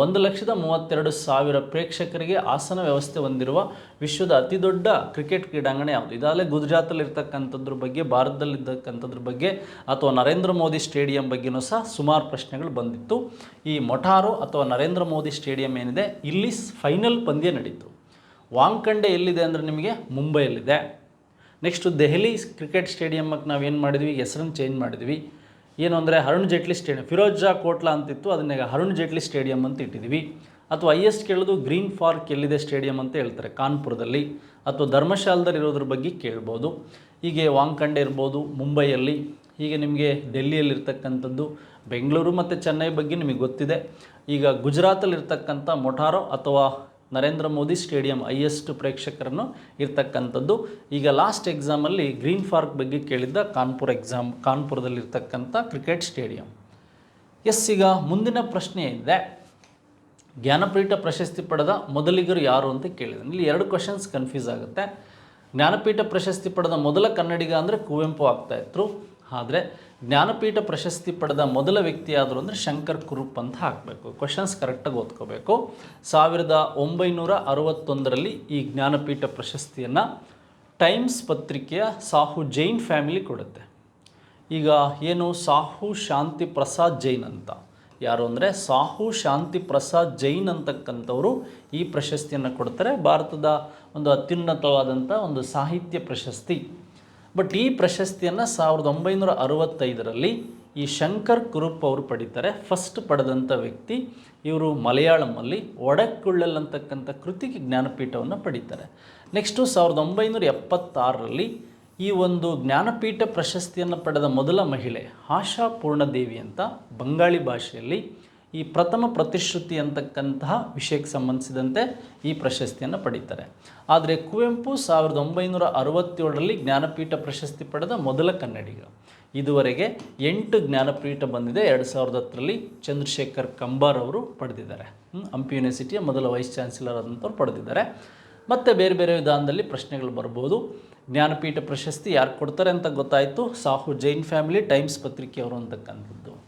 ಒಂದು ಲಕ್ಷದ ಮೂವತ್ತೆರಡು ಸಾವಿರ ಪ್ರೇಕ್ಷಕರಿಗೆ ಆಸನ ವ್ಯವಸ್ಥೆ ಹೊಂದಿರುವ ವಿಶ್ವದ ಅತಿ ದೊಡ್ಡ ಕ್ರಿಕೆಟ್ ಕ್ರೀಡಾಂಗಣ ಯಾವುದು? ಇದಾಗಲೇ ಗುಜರಾತಲ್ಲಿರ್ತಕ್ಕಂಥದ್ರ ಬಗ್ಗೆ, ಭಾರತದಲ್ಲಿರ್ತಕ್ಕಂಥದ್ರ ಬಗ್ಗೆ, ಅಥವಾ ನರೇಂದ್ರ ಮೋದಿ ಸ್ಟೇಡಿಯಂ ಬಗ್ಗೆನೂ ಸಹ ಸುಮಾರು ಪ್ರಶ್ನೆಗಳು ಬಂದಿತ್ತು. ಈ ಮೊಟಾರೋ ಅಥವಾ ನರೇಂದ್ರ ಮೋದಿ ಸ್ಟೇಡಿಯಂ ಏನಿದೆ? ಇಲ್ಲಿ ಫೈನಲ್ ಪಂದ್ಯ ನಡೀತು. ವಾಂಖಂಡೆ ಎಲ್ಲಿದೆ ಅಂದರೆ ನಿಮಗೆ? ಮುಂಬೈಯಲ್ಲಿದೆ. ನೆಕ್ಸ್ಟು ದೆಹಲಿ ಕ್ರಿಕೆಟ್ ಸ್ಟೇಡಿಯಮ್ಮಕ್ಕೆ ನಾವು ಏನು ಮಾಡಿದ್ವಿ? ಹೆಸರನ್ನು ಚೇಂಜ್ ಮಾಡಿದ್ವಿ. ಏನು ಅಂದರೆ ಅರುಣ್ ಜೇಟ್ಲಿ ಸ್ಟೇಡಿಯಂ ಫಿರೋಜಾ ಕೋಟ್ಲಾ ಅಂತಿತ್ತು ಅದನ್ನ ಅರುಣ್ ಜೇಟ್ಲಿ ಸ್ಟೇಡಿಯಂ ಅಂತ ಇಟ್ಟಿದ್ವಿ. ಅಥವಾ ಹೈಯೆಸ್ಟ್ ಕೇಳೋದು ಗ್ರೀನ್ ಪಾರ್ಕ್ ಎಲ್ಲಿದೆ ಸ್ಟೇಡಿಯಂ ಅಂತ ಹೇಳ್ತಾರೆ, ಕಾನ್ಪುರದಲ್ಲಿ. ಅಥವಾ ಧರ್ಮಶಾಲದಲ್ಲಿ ಇರೋದ್ರ ಬಗ್ಗೆ ಕೇಳ್ಬೋದು. ಹೀಗೆ ವಾಂಗ್ಕಂಡೆ ಇರ್ಬೋದು ಮುಂಬೈಯಲ್ಲಿ ಹೀಗೆ ನಿಮಗೆ ಡೆಲ್ಲಿಯಲ್ಲಿರ್ತಕ್ಕಂಥದ್ದು ಬೆಂಗಳೂರು ಮತ್ತು ಚೆನ್ನೈ ಬಗ್ಗೆ ನಿಮಗೆ ಗೊತ್ತಿದೆ. ಈಗ ಗುಜರಾತಲ್ಲಿರ್ತಕ್ಕಂಥ ಮೊಟಾರೋ ಅಥವಾ ನರೇಂದ್ರ ಮೋದಿ ಸ್ಟೇಡಿಯಂ ಹೈಯೆಸ್ಟ್ ಪ್ರೇಕ್ಷಕರನ್ನು ಇರ್ತಕ್ಕಂಥದ್ದು. ಈಗ ಲಾಸ್ಟ್ ಎಕ್ಸಾಮಲ್ಲಿ ಗ್ರೀನ್ ಪಾರ್ಕ್ ಬಗ್ಗೆ ಕೇಳಿದ್ದ ಕಾನ್ಪುರ ಎಕ್ಸಾಮ್ ಕಾನ್ಪುರದಲ್ಲಿರ್ತಕ್ಕಂಥ ಕ್ರಿಕೆಟ್ ಸ್ಟೇಡಿಯಂ. ಎಸ್, ಈಗ ಮುಂದಿನ ಪ್ರಶ್ನೆ ಇದೆ. ಜ್ಞಾನಪೀಠ ಪ್ರಶಸ್ತಿ ಪಡೆದ ಮೊದಲಿಗರು ಯಾರು ಅಂತ ಕೇಳಿದೆ ಇಲ್ಲಿ ಎರಡು ಕ್ವಶನ್ಸ್ ಕನ್ಫ್ಯೂಸ್ ಆಗುತ್ತೆ. ಜ್ಞಾನಪೀಠ ಪ್ರಶಸ್ತಿ ಪಡೆದ ಮೊದಲ ಕನ್ನಡಿಗ ಅಂದರೆ ಕುವೆಂಪು ಆಗ್ತಾಯಿದ್ರು ಆದರೆ ಜ್ಞಾನಪೀಠ ಪ್ರಶಸ್ತಿ ಪಡೆದ ಮೊದಲ ವ್ಯಕ್ತಿ ಆದರು ಅಂದರೆ ಶಂಕರ್ ಕುರುಪ್ ಅಂತ ಹಾಕಬೇಕು. ಕ್ವಶನ್ಸ್ ಕರೆಕ್ಟಾಗಿ ಓದ್ಕೋಬೇಕು. ಸಾವಿರದ ಒಂಬೈನೂರ ಅರವತ್ತೊಂದರಲ್ಲಿ ಈ ಜ್ಞಾನಪೀಠ ಪ್ರಶಸ್ತಿಯನ್ನು ಟೈಮ್ಸ್ ಪತ್ರಿಕೆಯ ಸಾಹು ಜೈನ್ ಫ್ಯಾಮಿಲಿ ಕೊಡುತ್ತೆ. ಈಗ ಏನು ಸಾಹು ಶಾಂತಿ ಪ್ರಸಾದ್ ಜೈನ್ ಅಂತ? ಯಾರು ಅಂದರೆ ಸಾಹು ಶಾಂತಿ ಪ್ರಸಾದ್ ಜೈನ್ ಅಂತಕ್ಕಂಥವರು ಈ ಪ್ರಶಸ್ತಿಯನ್ನು ಕೊಡ್ತಾರೆ. ಭಾರತದ ಒಂದು ಅತ್ಯುನ್ನತವಾದಂಥ ಒಂದು ಸಾಹಿತ್ಯ ಪ್ರಶಸ್ತಿ. ಬಟ್ ಈ ಪ್ರಶಸ್ತಿಯನ್ನು ಸಾವಿರದ ಒಂಬೈನೂರ ಅರವತ್ತೈದರಲ್ಲಿ ಈ ಶಂಕರ್ ಕುರುಪ್ ಅವರು ಪಡಿತಾರೆ. ಫಸ್ಟ್ ಪಡೆದಂಥ ವ್ಯಕ್ತಿ ಇವರು ಮಲಯಾಳಮಲ್ಲಿ ಒಡಕ್ಕುಳ್ಳಲ್ ಅಂತಕ್ಕಂಥ ಕೃತಿಗೆ ಜ್ಞಾನಪೀಠವನ್ನು ಪಡಿತಾರೆ. ನೆಕ್ಸ್ಟು ಸಾವಿರದ ಒಂಬೈನೂರ ಎಪ್ಪತ್ತಾರರಲ್ಲಿ ಈ ಒಂದು ಜ್ಞಾನಪೀಠ ಪ್ರಶಸ್ತಿಯನ್ನು ಪಡೆದ ಮೊದಲ ಮಹಿಳೆ ಆಶಾ ಪೂರ್ಣದೇವಿ ಅಂತ ಬಂಗಾಳಿ ಭಾಷೆಯಲ್ಲಿ ಈ ಪ್ರಥಮ ಪ್ರತಿಶ್ರುತಿ ಅಂತಕ್ಕಂತಹ ವಿಷಯಕ್ಕೆ ಸಂಬಂಧಿಸಿದಂತೆ ಈ ಪ್ರಶಸ್ತಿಯನ್ನು ಪಡೀತಾರೆ. ಆದರೆ ಕುವೆಂಪು ಸಾವಿರದ ಒಂಬೈನೂರ ಅರವತ್ತೇಳರಲ್ಲಿ ಜ್ಞಾನಪೀಠ ಪ್ರಶಸ್ತಿ ಪಡೆದ ಮೊದಲ ಕನ್ನಡಿಗ. ಇದುವರೆಗೆ ಎಂಟು ಜ್ಞಾನಪೀಠ ಬಂದಿದೆ, ಎರಡು ಸಾವಿರದ ಹತ್ತರಲ್ಲಿ ಚಂದ್ರಶೇಖರ್ ಕಂಬಾರ್ ಅವರು ಪಡೆದಿದ್ದಾರೆ. ಹಂಪಿ ಯೂನಿವರ್ಸಿಟಿಯ ಮೊದಲ ವೈಸ್ ಚಾನ್ಸಲರ್ ಆದಂಥವ್ರು ಪಡೆದಿದ್ದಾರೆ. ಮತ್ತು ಬೇರೆ ಬೇರೆ ವಿಧಾನದಲ್ಲಿ ಪ್ರಶ್ನೆಗಳು ಬರ್ಬೋದು. ಜ್ಞಾನಪೀಠ ಪ್ರಶಸ್ತಿ ಯಾರು ಕೊಡ್ತಾರೆ ಅಂತ ಗೊತ್ತಾಯಿತು. ಸಾಹು ಜೈನ್ ಫ್ಯಾಮಿಲಿ, ಟೈಮ್ಸ್ ಪತ್ರಿಕೆಯವರು ಅಂತಕ್ಕಂಥದ್ದು.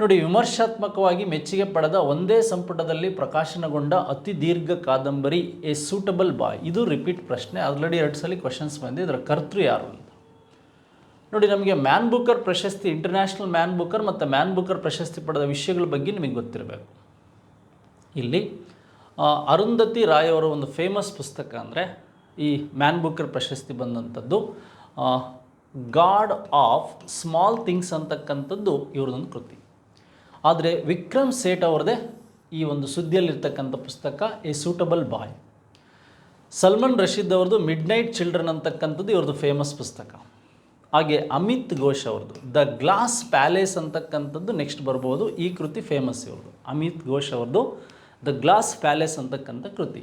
ನೋಡಿ, ವಿಮರ್ಶಾತ್ಮಕವಾಗಿ ಮೆಚ್ಚುಗೆ ಪಡೆದ ಒಂದೇ ಸಂಪುಟದಲ್ಲಿ ಪ್ರಕಾಶನಗೊಂಡ ಅತಿ ದೀರ್ಘ ಕಾದಂಬರಿ, ಎ ಸೂಟಬಲ್ ಬಾಯ್. ಇದು ರಿಪೀಟ್ ಪ್ರಶ್ನೆ. ಆಲ್ರೆಡಿ ಎರಡು ಸಲ ಕ್ವಶನ್ಸ್ ಬಂದಿದೆ. ಇದರ ಕರ್ತೃ ಯಾರು ಅಂತ. ನೋಡಿ, ನಮಗೆ ಮ್ಯಾನ್ ಬುಕರ್ ಪ್ರಶಸ್ತಿ ಇಂಟರ್ನ್ಯಾಷನಲ್ ಮ್ಯಾನ್ ಬುಕರ್ ಮತ್ತು ಮ್ಯಾನ್ ಬುಕರ್ ಪ್ರಶಸ್ತಿ ಪಡೆದ ವಿಷಯಗಳ ಬಗ್ಗೆ ನಿಮಗೆ ಗೊತ್ತಿರಬೇಕು. ಇಲ್ಲಿ ಅರುಂಧತಿ ರಾಯ್ ಅವರ ಒಂದು ಫೇಮಸ್ ಪುಸ್ತಕ ಅಂದರೆ ಈ ಮ್ಯಾನ್ ಬುಕರ್ ಪ್ರಶಸ್ತಿ ಬಂದಂಥದ್ದು ಗಾಡ್ ಆಫ್ ಸ್ಮಾಲ್ ಥಿಂಗ್ಸ್ ಅಂತಕ್ಕಂಥದ್ದು ಇವ್ರದೊಂದು ಕೃತಿ. ಆದರೆ ವಿಕ್ರಮ್ ಸೇಠ್ ಅವರದೇ ಈ ಒಂದು ಸುದ್ದಿಯಲ್ಲಿರ್ತಕ್ಕಂಥ ಪುಸ್ತಕ a suitable boy Salman Rashid ಅವ್ರದ್ದು ಮಿಡ್ ನೈಟ್ ಚಿಲ್ಡ್ರನ್ ಅಂತಕ್ಕಂಥದ್ದು ಇವ್ರದ್ದು ಫೇಮಸ್ ಪುಸ್ತಕ. ಹಾಗೆ ಅಮಿತ್ ಘೋಷ್ ಅವ್ರದ್ದು ದ ಗ್ಲಾಸ್ ಪ್ಯಾಲೇಸ್ ಅಂತಕ್ಕಂಥದ್ದು ನೆಕ್ಸ್ಟ್ ಬರ್ಬೋದು, ಈ ಕೃತಿ ಫೇಮಸ್ ಇವ್ರದ್ದು. ಅಮಿತ್ ಘೋಷ್ ಅವ್ರದ್ದು ದ ಗ್ಲಾಸ್ ಪ್ಯಾಲೇಸ್ ಅಂತಕ್ಕಂಥ ಕೃತಿ.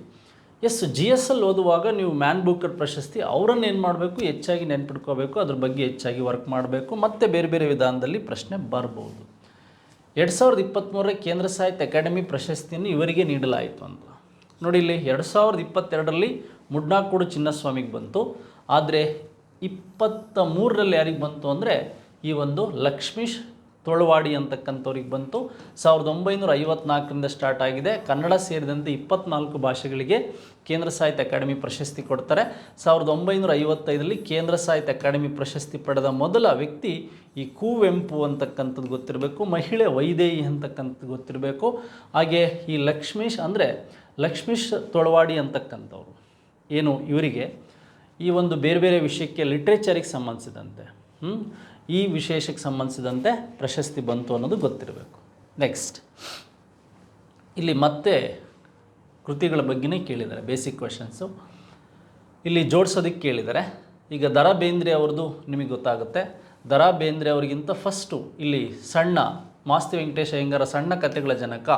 ಎಸ್ ಜಿ ಎಸ್ ಎಲ್ ಓದುವಾಗ ನೀವು ಮ್ಯಾನ್ ಬುಕ್ಕರ್ ಪ್ರಶಸ್ತಿ ಅವರನ್ನು ಏನು ಮಾಡಬೇಕು, ಹೆಚ್ಚಾಗಿ ನೆನ್ಪಿಟ್ಕೋಬೇಕು, ಅದ್ರ ಬಗ್ಗೆ ಹೆಚ್ಚಾಗಿ ವರ್ಕ್ ಮಾಡಬೇಕು, ಮತ್ತು ಬೇರೆ ಬೇರೆ ವಿಧಾನದಲ್ಲಿ ಪ್ರಶ್ನೆ ಬರ್ಬೋದು. ಎರಡು ಸಾವಿರದ ಇಪ್ಪತ್ತ್ಮೂರರ ಕೇಂದ್ರ ಸಾಹಿತ್ಯ ಅಕಾಡೆಮಿ ಪ್ರಶಸ್ತಿಯನ್ನು ಇವರಿಗೆ ನೀಡಲಾಯಿತು ಅಂತ. ನೋಡಿ ಇಲ್ಲಿ ಎರಡು ಸಾವಿರದ ಇಪ್ಪತ್ತೆರಡರಲ್ಲಿ ಮುಡ್ನಾಕೂಡು ಚಿನ್ನಸ್ವಾಮಿಗೆ ಬಂತು. ಆದರೆ ಇಪ್ಪತ್ತ ಮೂರರಲ್ಲಿ ಯಾರಿಗೆ ಬಂತು ಅಂದರೆ ಈ ಒಂದು ಲಕ್ಷ್ಮೀಶ್ ತೊಳವಾಡಿ ಅಂತಕ್ಕಂಥವ್ರಿಗೆ ಬಂತು. ಸಾವಿರದ ಒಂಬೈನೂರ ಐವತ್ನಾಲ್ಕರಿಂದ ಸ್ಟಾರ್ಟ್ ಆಗಿದೆ. ಕನ್ನಡ ಸೇರಿದಂತೆ ಇಪ್ಪತ್ನಾಲ್ಕು ಭಾಷೆಗಳಿಗೆ ಕೇಂದ್ರ ಸಾಹಿತ್ಯ ಅಕಾಡೆಮಿ ಪ್ರಶಸ್ತಿ ಕೊಡ್ತಾರೆ. ಸಾವಿರದ ಒಂಬೈನೂರ ಐವತ್ತೈದರಲ್ಲಿ ಕೇಂದ್ರ ಸಾಹಿತ್ಯ ಅಕಾಡೆಮಿ ಪ್ರಶಸ್ತಿ ಪಡೆದ ಮೊದಲ ವ್ಯಕ್ತಿ ಈ ಕುವೆಂಪು ಅಂತಕ್ಕಂಥದ್ದು ಗೊತ್ತಿರಬೇಕು, ಮಹಿಳೆ ವೈದೇಹಿ ಅಂತಕ್ಕಂಥದ್ದು ಗೊತ್ತಿರಬೇಕು. ಹಾಗೆ ಈ ಲಕ್ಷ್ಮೀಶ್ ಅಂದರೆ ಲಕ್ಷ್ಮೀಶ್ ತೊಳವಾಡಿ ಅಂತಕ್ಕಂಥವ್ರು. ಏನು ಇವರಿಗೆ? ಈ ಒಂದು ಬೇರೆ ಬೇರೆ ವಿಷಯಕ್ಕೆ ಲಿಟ್ರೇಚರಿಗೆ ಸಂಬಂಧಿಸಿದಂತೆ? ಈ ವಿಶೇಷಕ್ಕೆ ಸಂಬಂಧಿಸಿದಂತೆ ಪ್ರಶಸ್ತಿ ಬಂತು ಅನ್ನೋದು ಗೊತ್ತಿರಬೇಕು. ನೆಕ್ಸ್ಟ್ ಇಲ್ಲಿ ಮತ್ತೆ ಕೃತಿಗಳ ಬಗ್ಗೆನೇ ಕೇಳಿದ್ದಾರೆ ಬೇಸಿಕ್ ಕ್ವೆಶನ್ಸು ಇಲ್ಲಿ ಜೋಡಿಸೋದಕ್ಕೆ ಕೇಳಿದ್ದಾರೆ. ಈಗ ದರಾ ಬೇಂದ್ರೆ ಅವ್ರದ್ದು ನಿಮಗೆ ಗೊತ್ತಾಗುತ್ತೆ. ದರಾ ಬೇಂದ್ರೆ ಅವರಿಗಿಂತ ಫಸ್ಟು ಇಲ್ಲಿ ಸಣ್ಣ ಮಾಸ್ತಿ ವೆಂಕಟೇಶ ಅಯ್ಯಂಗಾರ ಸಣ್ಣ ಕಥೆಗಳ ಜನಕ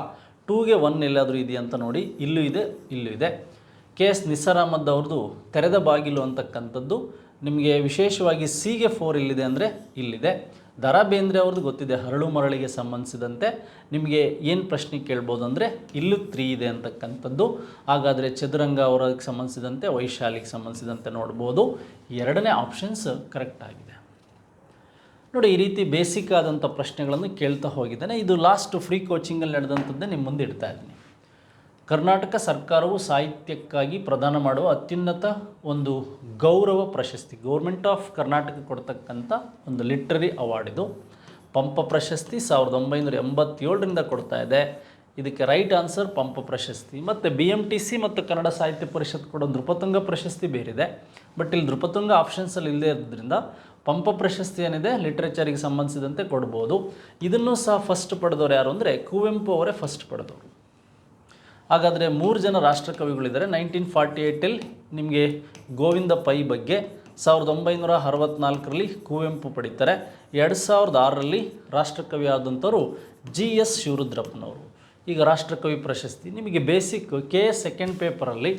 ಟೂಗೆ ಒನ್ ಎಲ್ಲಾದರೂ ಇದೆಯಾ ಅಂತ ನೋಡಿ, ಇಲ್ಲೂ ಇದೆ ಇಲ್ಲೂ ಇದೆ. ಕೆ ಎಸ್ ನಿಸಾರ್ ಅಹಮದ್ ಅವ್ರದ್ದು ತೆರೆದ ಬಾಗಿಲು ಅಂತಕ್ಕಂಥದ್ದು. ನಿಮಗೆ ವಿಶೇಷವಾಗಿ ಸಿಗೆ ಫೋರ್ ಇಲ್ಲಿದೆ ಅಂದರೆ ಇಲ್ಲಿದೆ. ದರಾ ಬೇಂದ್ರೆ ಅವ್ರದ್ದು ಗೊತ್ತಿದೆ, ಹರಳು ಮರಳಿಗೆ ಸಂಬಂಧಿಸಿದಂತೆ. ನಿಮಗೆ ಏನು ಪ್ರಶ್ನೆ ಕೇಳ್ಬೋದು ಅಂದರೆ ಇಲ್ಲೂ ತ್ರೀ ಇದೆ ಅಂತಕ್ಕಂಥದ್ದು. ಹಾಗಾದರೆ ಚದುರಂಗ ಅವರಿಗೆ ಸಂಬಂಧಿಸಿದಂತೆ, ವೈಶಾಲಿಗೆ ಸಂಬಂಧಿಸಿದಂತೆ ನೋಡ್ಬೋದು. ಎರಡನೇ ಆಪ್ಷನ್ಸ್ ಕರೆಕ್ಟ್ ಆಗಿದೆ. ನೋಡಿ, ಈ ರೀತಿ ಬೇಸಿಕ್ ಆದಂಥ ಪ್ರಶ್ನೆಗಳನ್ನು ಕೇಳ್ತಾ ಹೋಗಿದ್ದಾನೆ. ಇದು ಲಾಸ್ಟ್ ಫ್ರೀ ಕೋಚಿಂಗಲ್ಲಿ ನಡೆದಂಥದ್ದೇ ನಿಮ್ಮ ಮುಂದೆ ಇಡ್ತಾ ಇದ್ದೀನಿ. ಕರ್ನಾಟಕ ಸರ್ಕಾರವು ಸಾಹಿತ್ಯಕ್ಕಾಗಿ ಪ್ರದಾನ ಮಾಡುವ ಅತ್ಯುನ್ನತ ಒಂದು ಗೌರವ ಪ್ರಶಸ್ತಿ, ಗೌರ್ಮೆಂಟ್ ಆಫ್ ಕರ್ನಾಟಕ ಕೊಡ್ತಕ್ಕಂಥ ಒಂದು ಲಿಟ್ರರಿ ಅವಾರ್ಡ್ ಇದು. ಪಂಪ ಪ್ರಶಸ್ತಿ ಸಾವಿರದ ಒಂಬೈನೂರ ಎಂಬತ್ತೇಳರಿಂದ ಕೊಡ್ತಾ ಇದೆ. ಇದಕ್ಕೆ ರೈಟ್ ಆನ್ಸರ್ ಪಂಪ ಪ್ರಶಸ್ತಿ. ಮತ್ತು ಬಿ ಎಂ ಟಿ ಸಿ ಮತ್ತು ಕನ್ನಡ ಸಾಹಿತ್ಯ ಪರಿಷತ್ ಕೊಡೋ ನೃಪತುಂಗ ಪ್ರಶಸ್ತಿ ಬೇರಿದೆ. ಬಟ್ ಇಲ್ಲಿ ನೃಪತುಂಗ ಆಪ್ಷನ್ಸಲ್ಲಿ ಇಲ್ಲದೇ ಇರೋದ್ರಿಂದ ಪಂಪ ಪ್ರಶಸ್ತಿ ಏನಿದೆ ಲಿಟ್ರೇಚರಿಗೆ ಸಂಬಂಧಿಸಿದಂತೆ ಕೊಡ್ಬೋದು. ಇದನ್ನು ಸಹ ಫಸ್ಟ್ ಪಡೆದವರು ಯಾರು ಅಂದರೆ ಕುವೆಂಪು ಅವರೇ ಫಸ್ಟ್ ಪಡೆದವರು. ಹಾಗಾದರೆ ಮೂರು ಜನ ರಾಷ್ಟ್ರಕವಿಗಳಿದ್ದಾರೆ. ನೈನ್ಟೀನ್ ಫಾರ್ಟಿ ಏಯ್ಟಲ್ಲಿ ನಿಮಗೆ ಗೋವಿಂದ ಪೈ ಬಗ್ಗೆ ಸಾವಿರದ ಒಂಬೈನೂರ ಅರವತ್ನಾಲ್ಕರಲ್ಲಿ ಕುವೆಂಪು ಪಡಿತಾರೆ. ಎರಡು ಸಾವಿರದ ಆರರಲ್ಲಿ ರಾಷ್ಟ್ರಕವಿ ಆದಂಥವರು ಜಿ ಎಸ್ ಶಿವರುದ್ರಪ್ಪನವರು. ಈಗ ರಾಷ್ಟ್ರಕವಿ ಪ್ರಶಸ್ತಿ. ನಿಮಗೆ ಬೇಸಿಕ್ ಕೆ ಸೆಕೆಂಡ್ ಪೇಪರಲ್ಲಿ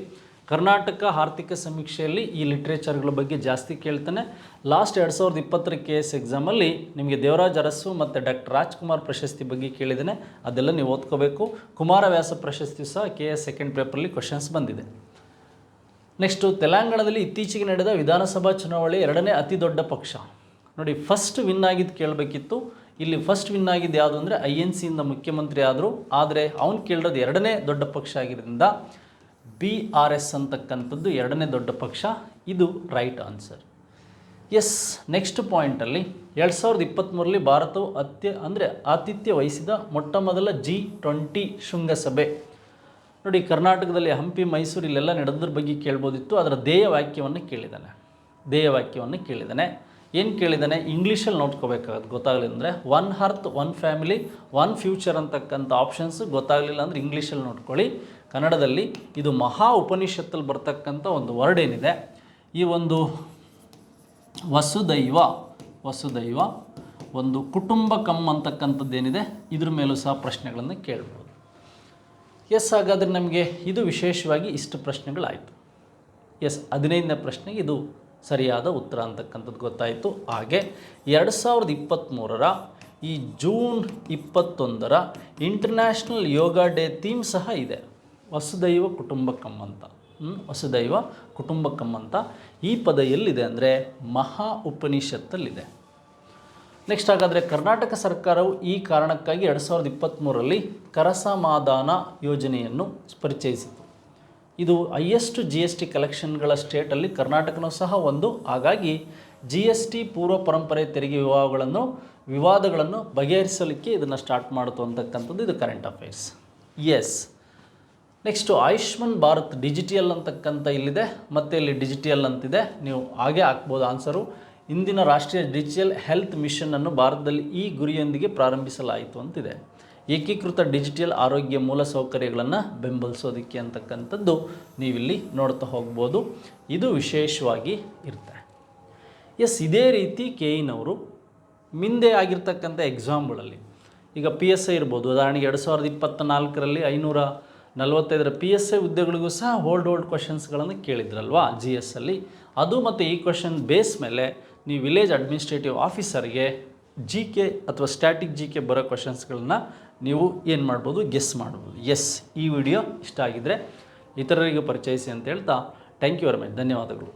ಕರ್ನಾಟಕ ಆರ್ಥಿಕ ಸಮೀಕ್ಷೆಯಲ್ಲಿ ಈ ಲಿಟ್ರೇಚರ್ಗಳ ಬಗ್ಗೆ ಜಾಸ್ತಿ ಕೇಳ್ತಾನೆ. ಲಾಸ್ಟ್ ಎರಡು ಸಾವಿರದ ಇಪ್ಪತ್ತರ ಕೆ ಎಸ್ ಎಕ್ಸಾಮಲ್ಲಿ ನಿಮಗೆ ದೇವರಾಜ್ ಅರಸು ಮತ್ತು ಡಾಕ್ಟರ್ ರಾಜ್ಕುಮಾರ್ ಪ್ರಶಸ್ತಿ ಬಗ್ಗೆ ಕೇಳಿದ್ದೇನೆ. ಅದೆಲ್ಲ ನೀವು ಓದ್ಕೋಬೇಕು. ಕುಮಾರವ್ಯಾಸ ಪ್ರಶಸ್ತಿ ಸಹ ಕೆ ಎಸ್ ಸೆಕೆಂಡ್ ಪೇಪರಲ್ಲಿ ಕ್ವಶನ್ಸ್ ಬಂದಿದೆ. ನೆಕ್ಸ್ಟು, ತೆಲಂಗಾಣದಲ್ಲಿ ಇತ್ತೀಚೆಗೆ ನಡೆದ ವಿಧಾನಸಭಾ ಚುನಾವಣೆ ಎರಡನೇ ಅತಿ ದೊಡ್ಡ ಪಕ್ಷ. ನೋಡಿ, ಫಸ್ಟ್ ವಿನ್ ಆಗಿದ್ದು ಕೇಳಬೇಕಿತ್ತು. ಇಲ್ಲಿ ಫಸ್ಟ್ ವಿನ್ ಆಗಿದ್ದು ಯಾವುದು ಅಂದರೆ ಐ ಎನ್ ಸಿಯಿಂದ ಮುಖ್ಯಮಂತ್ರಿ ಆದರು. ಆದರೆ ಅವನು ಕೇಳಿರೋದು ಎರಡನೇ ದೊಡ್ಡ ಪಕ್ಷ ಆಗಿರೋದ್ರಿಂದ ಬಿ ಆರ್ ಎಸ್ ಅಂತಕ್ಕಂಥದ್ದು ಎರಡನೇ ದೊಡ್ಡ ಪಕ್ಷ. ಇದು ರೈಟ್ ಆನ್ಸರ್ ಎಸ್ ನೆಕ್ಸ್ಟ್ ಪಾಯಿಂಟಲ್ಲಿ ಎರಡು ಸಾವಿರದ ಇಪ್ಪತ್ತ್ಮೂರರಲ್ಲಿ ಭಾರತವು ಅತ್ಯ, ಅಂದರೆ ಆತಿಥ್ಯ ವಹಿಸಿದ ಮೊಟ್ಟ ಮೊದಲ ಜಿ ಟ್ವೆಂಟಿ ಶೃಂಗಸಭೆ. ನೋಡಿ, ಕರ್ನಾಟಕದಲ್ಲಿ ಹಂಪಿ ಮೈಸೂರು ಇಲ್ಲೆಲ್ಲ ನಡೆದ್ರ ಬಗ್ಗೆ ಕೇಳ್ಬೋದಿತ್ತು, ಅದರ ಧ್ಯೇಯ ವಾಕ್ಯವನ್ನು ಕೇಳಿದ್ದಾನೆ. ಧ್ಯೇಯ ವಾಕ್ಯವನ್ನು ಕೇಳಿದ್ದಾನೆ. ಏನು ಕೇಳಿದ್ದಾನೆ? ಇಂಗ್ಲೀಷಲ್ಲಿ ನೋಡ್ಕೋಬೇಕಾಗತ್ತೆ. ಗೊತ್ತಾಗಲಿಲ್ಲ ಅಂದರೆ one heart one family one future ಅಂತಕ್ಕಂಥ ಆಪ್ಷನ್ಸ್ ಗೊತ್ತಾಗಲಿಲ್ಲ ಅಂದರೆ ಇಂಗ್ಲೀಷಲ್ಲಿ ನೋಡ್ಕೊಳ್ಳಿ. ಕನ್ನಡದಲ್ಲಿ ಇದು ಮಹಾ ಉಪನಿಷತ್ತಲ್ಲಿ ಬರ್ತಕ್ಕಂಥ ಒಂದು ವರ್ಡ್ ಏನಿದೆ? ಈ ಒಂದು ವಸುದೈವ ವಸುದೈವ ಒಂದು ಕುಟುಂಬ ಕಮ್ ಏನಿದೆ? ಇದ್ರ ಮೇಲೂ ಸಹ ಪ್ರಶ್ನೆಗಳನ್ನು ಕೇಳ್ಬೋದು. ಎಸ್, ಹಾಗಾದರೆ ನಮಗೆ ಇದು ವಿಶೇಷವಾಗಿ ಇಷ್ಟು ಪ್ರಶ್ನೆಗಳಾಯಿತು. ಎಸ್, ಹದಿನೈದನೇ ಪ್ರಶ್ನೆಗೆ ಇದು ಸರಿಯಾದ ಉತ್ತರ ಅಂತಕ್ಕಂಥದ್ದು ಗೊತ್ತಾಯಿತು. ಹಾಗೆ ಎರಡು ಸಾವಿರದ ಇಪ್ಪತ್ತ್ಮೂರರ ಈ ಜೂನ್ ಇಪ್ಪತ್ತೊಂದರ ಇಂಟರ್ನ್ಯಾಷನಲ್ ಯೋಗ ಡೇ ಥೀಮ್ ಸಹ ಇದೆ. ವಸುದೈವ ಕುಟುಂಬಕಂ ಅಂತ. ಹ್ಮ್? ವಸುದೈವ ಅಂತ ಈ ಪದ ಎಲ್ಲಿದೆ ಅಂದರೆ ಮಹಾ ಉಪನಿಷತ್ತಲ್ಲಿದೆ. ನೆಕ್ಸ್ಟ್ ಹಾಗಾದರೆ ಕರ್ನಾಟಕ ಸರ್ಕಾರವು ಈ ಕಾರಣಕ್ಕಾಗಿ ಎರಡು ಸಾವಿರದ ಇಪ್ಪತ್ತ್ಮೂರರಲ್ಲಿ ಕರಸಮಾಧಾನ ಯೋಜನೆಯನ್ನು ಪರಿಚಯಿಸಿತು ಇದು ಹೈಯೆಸ್ಟ್ ಜಿ ಎಸ್ ಟಿ ಕಲೆಕ್ಷನ್ಗಳ ಸ್ಟೇಟಲ್ಲಿ ಕರ್ನಾಟಕನೂ ಸಹ ಒಂದು. ಹಾಗಾಗಿ ಜಿ ಎಸ್ ಟಿ ಪೂರ್ವ ಪರಂಪರೆ ತೆರಿಗೆ ವಿವಾಹಗಳನ್ನು, ವಿವಾದಗಳನ್ನು ಬಗೆಹರಿಸಲಿಕ್ಕೆ ಇದನ್ನು ಸ್ಟಾರ್ಟ್ ಮಾಡಿತು ಅಂತಕ್ಕಂಥದ್ದು ಇದು current affairs yes next Ayushman Bharat digital ಅಂತಕ್ಕಂಥ ಇಲ್ಲಿದೆ. ಮತ್ತು ಇಲ್ಲಿ ಡಿಜಿಟಲ್ ಅಂತಿದೆ. ನೀವು ಹಾಗೆ ಹಾಕ್ಬೋದು ಆನ್ಸರು ಇಂದಿನ ರಾಷ್ಟ್ರೀಯ ಡಿಜಿಟಲ್ ಹೆಲ್ತ್ ಮಿಷನನ್ನು ಭಾರತದಲ್ಲಿ ಈ ಗುರಿಯೊಂದಿಗೆ ಪ್ರಾರಂಭಿಸಲಾಯಿತು ಅಂತಿದೆ. ಏಕೀಕೃತ ಡಿಜಿಟಲ್ ಆರೋಗ್ಯ ಮೂಲಸೌಕರ್ಯಗಳನ್ನು ಬೆಂಬಲಿಸೋದಕ್ಕೆ ಅಂತಕ್ಕಂಥದ್ದು ನೀವಿಲ್ಲಿ ನೋಡ್ತಾ ಹೋಗ್ಬೋದು. ಇದು ವಿಶೇಷವಾಗಿ ಇರುತ್ತೆ ಎಸ್, ಇದೇ ರೀತಿ ಕೆ ಇನವರು ಮುಂದೆ ಆಗಿರ್ತಕ್ಕಂಥ ಎಕ್ಸಾಮ್ಗಳಲ್ಲಿ ಈಗ ಪಿ ಎಸ್ ಐ ಇರ್ಬೋದು. ಉದಾಹರಣೆಗೆ ಎರಡು ಸಾವಿರದ ಇಪ್ಪತ್ತ ನಾಲ್ಕರಲ್ಲಿ ಐನೂರ ನಲವತ್ತೈದರ ಪಿ ಎಸ್ ಐ ಹುದ್ದೆಗಳಿಗೂ ಸಹ ಹೋಲ್ಡ್ ಹೋಲ್ಡ್ ಕ್ವಶನ್ಸ್ಗಳನ್ನು ಕೇಳಿದ್ರಲ್ವಾ ಜಿ ಎಸ್ ಅಲ್ಲಿ? ಅದು ಮತ್ತು ಈ ಕ್ವಶನ್ ಬೇಸ್ ಮೇಲೆ ನೀವು ವಿಲೇಜ್ ಅಡ್ಮಿನಿಸ್ಟ್ರೇಟಿವ್ ಆಫೀಸರ್ಗೆ ಜಿ ಕೆ ಅಥವಾ ಸ್ಟ್ಯಾಟಿಕ್ ಜಿ ಕೆ ಬರೋ ಕ್ವಶನ್ಸ್ಗಳನ್ನ ನೀವು ಏನು ಮಾಡ್ಬೋದು? ಗೆಸ್ ಮಾಡ್ಬೋದು. ಎಸ್ ಈ ವಿಡಿಯೋ ಇಷ್ಟ ಆಗಿದ್ದರೆ ಇತರರಿಗೆ ಪರಿಚಯಿಸಿ ಅಂತ ಹೇಳ್ತಾ ಥ್ಯಾಂಕ್ ಯು ವೆರಿ ಮಚ್ ಧನ್ಯವಾದಗಳು.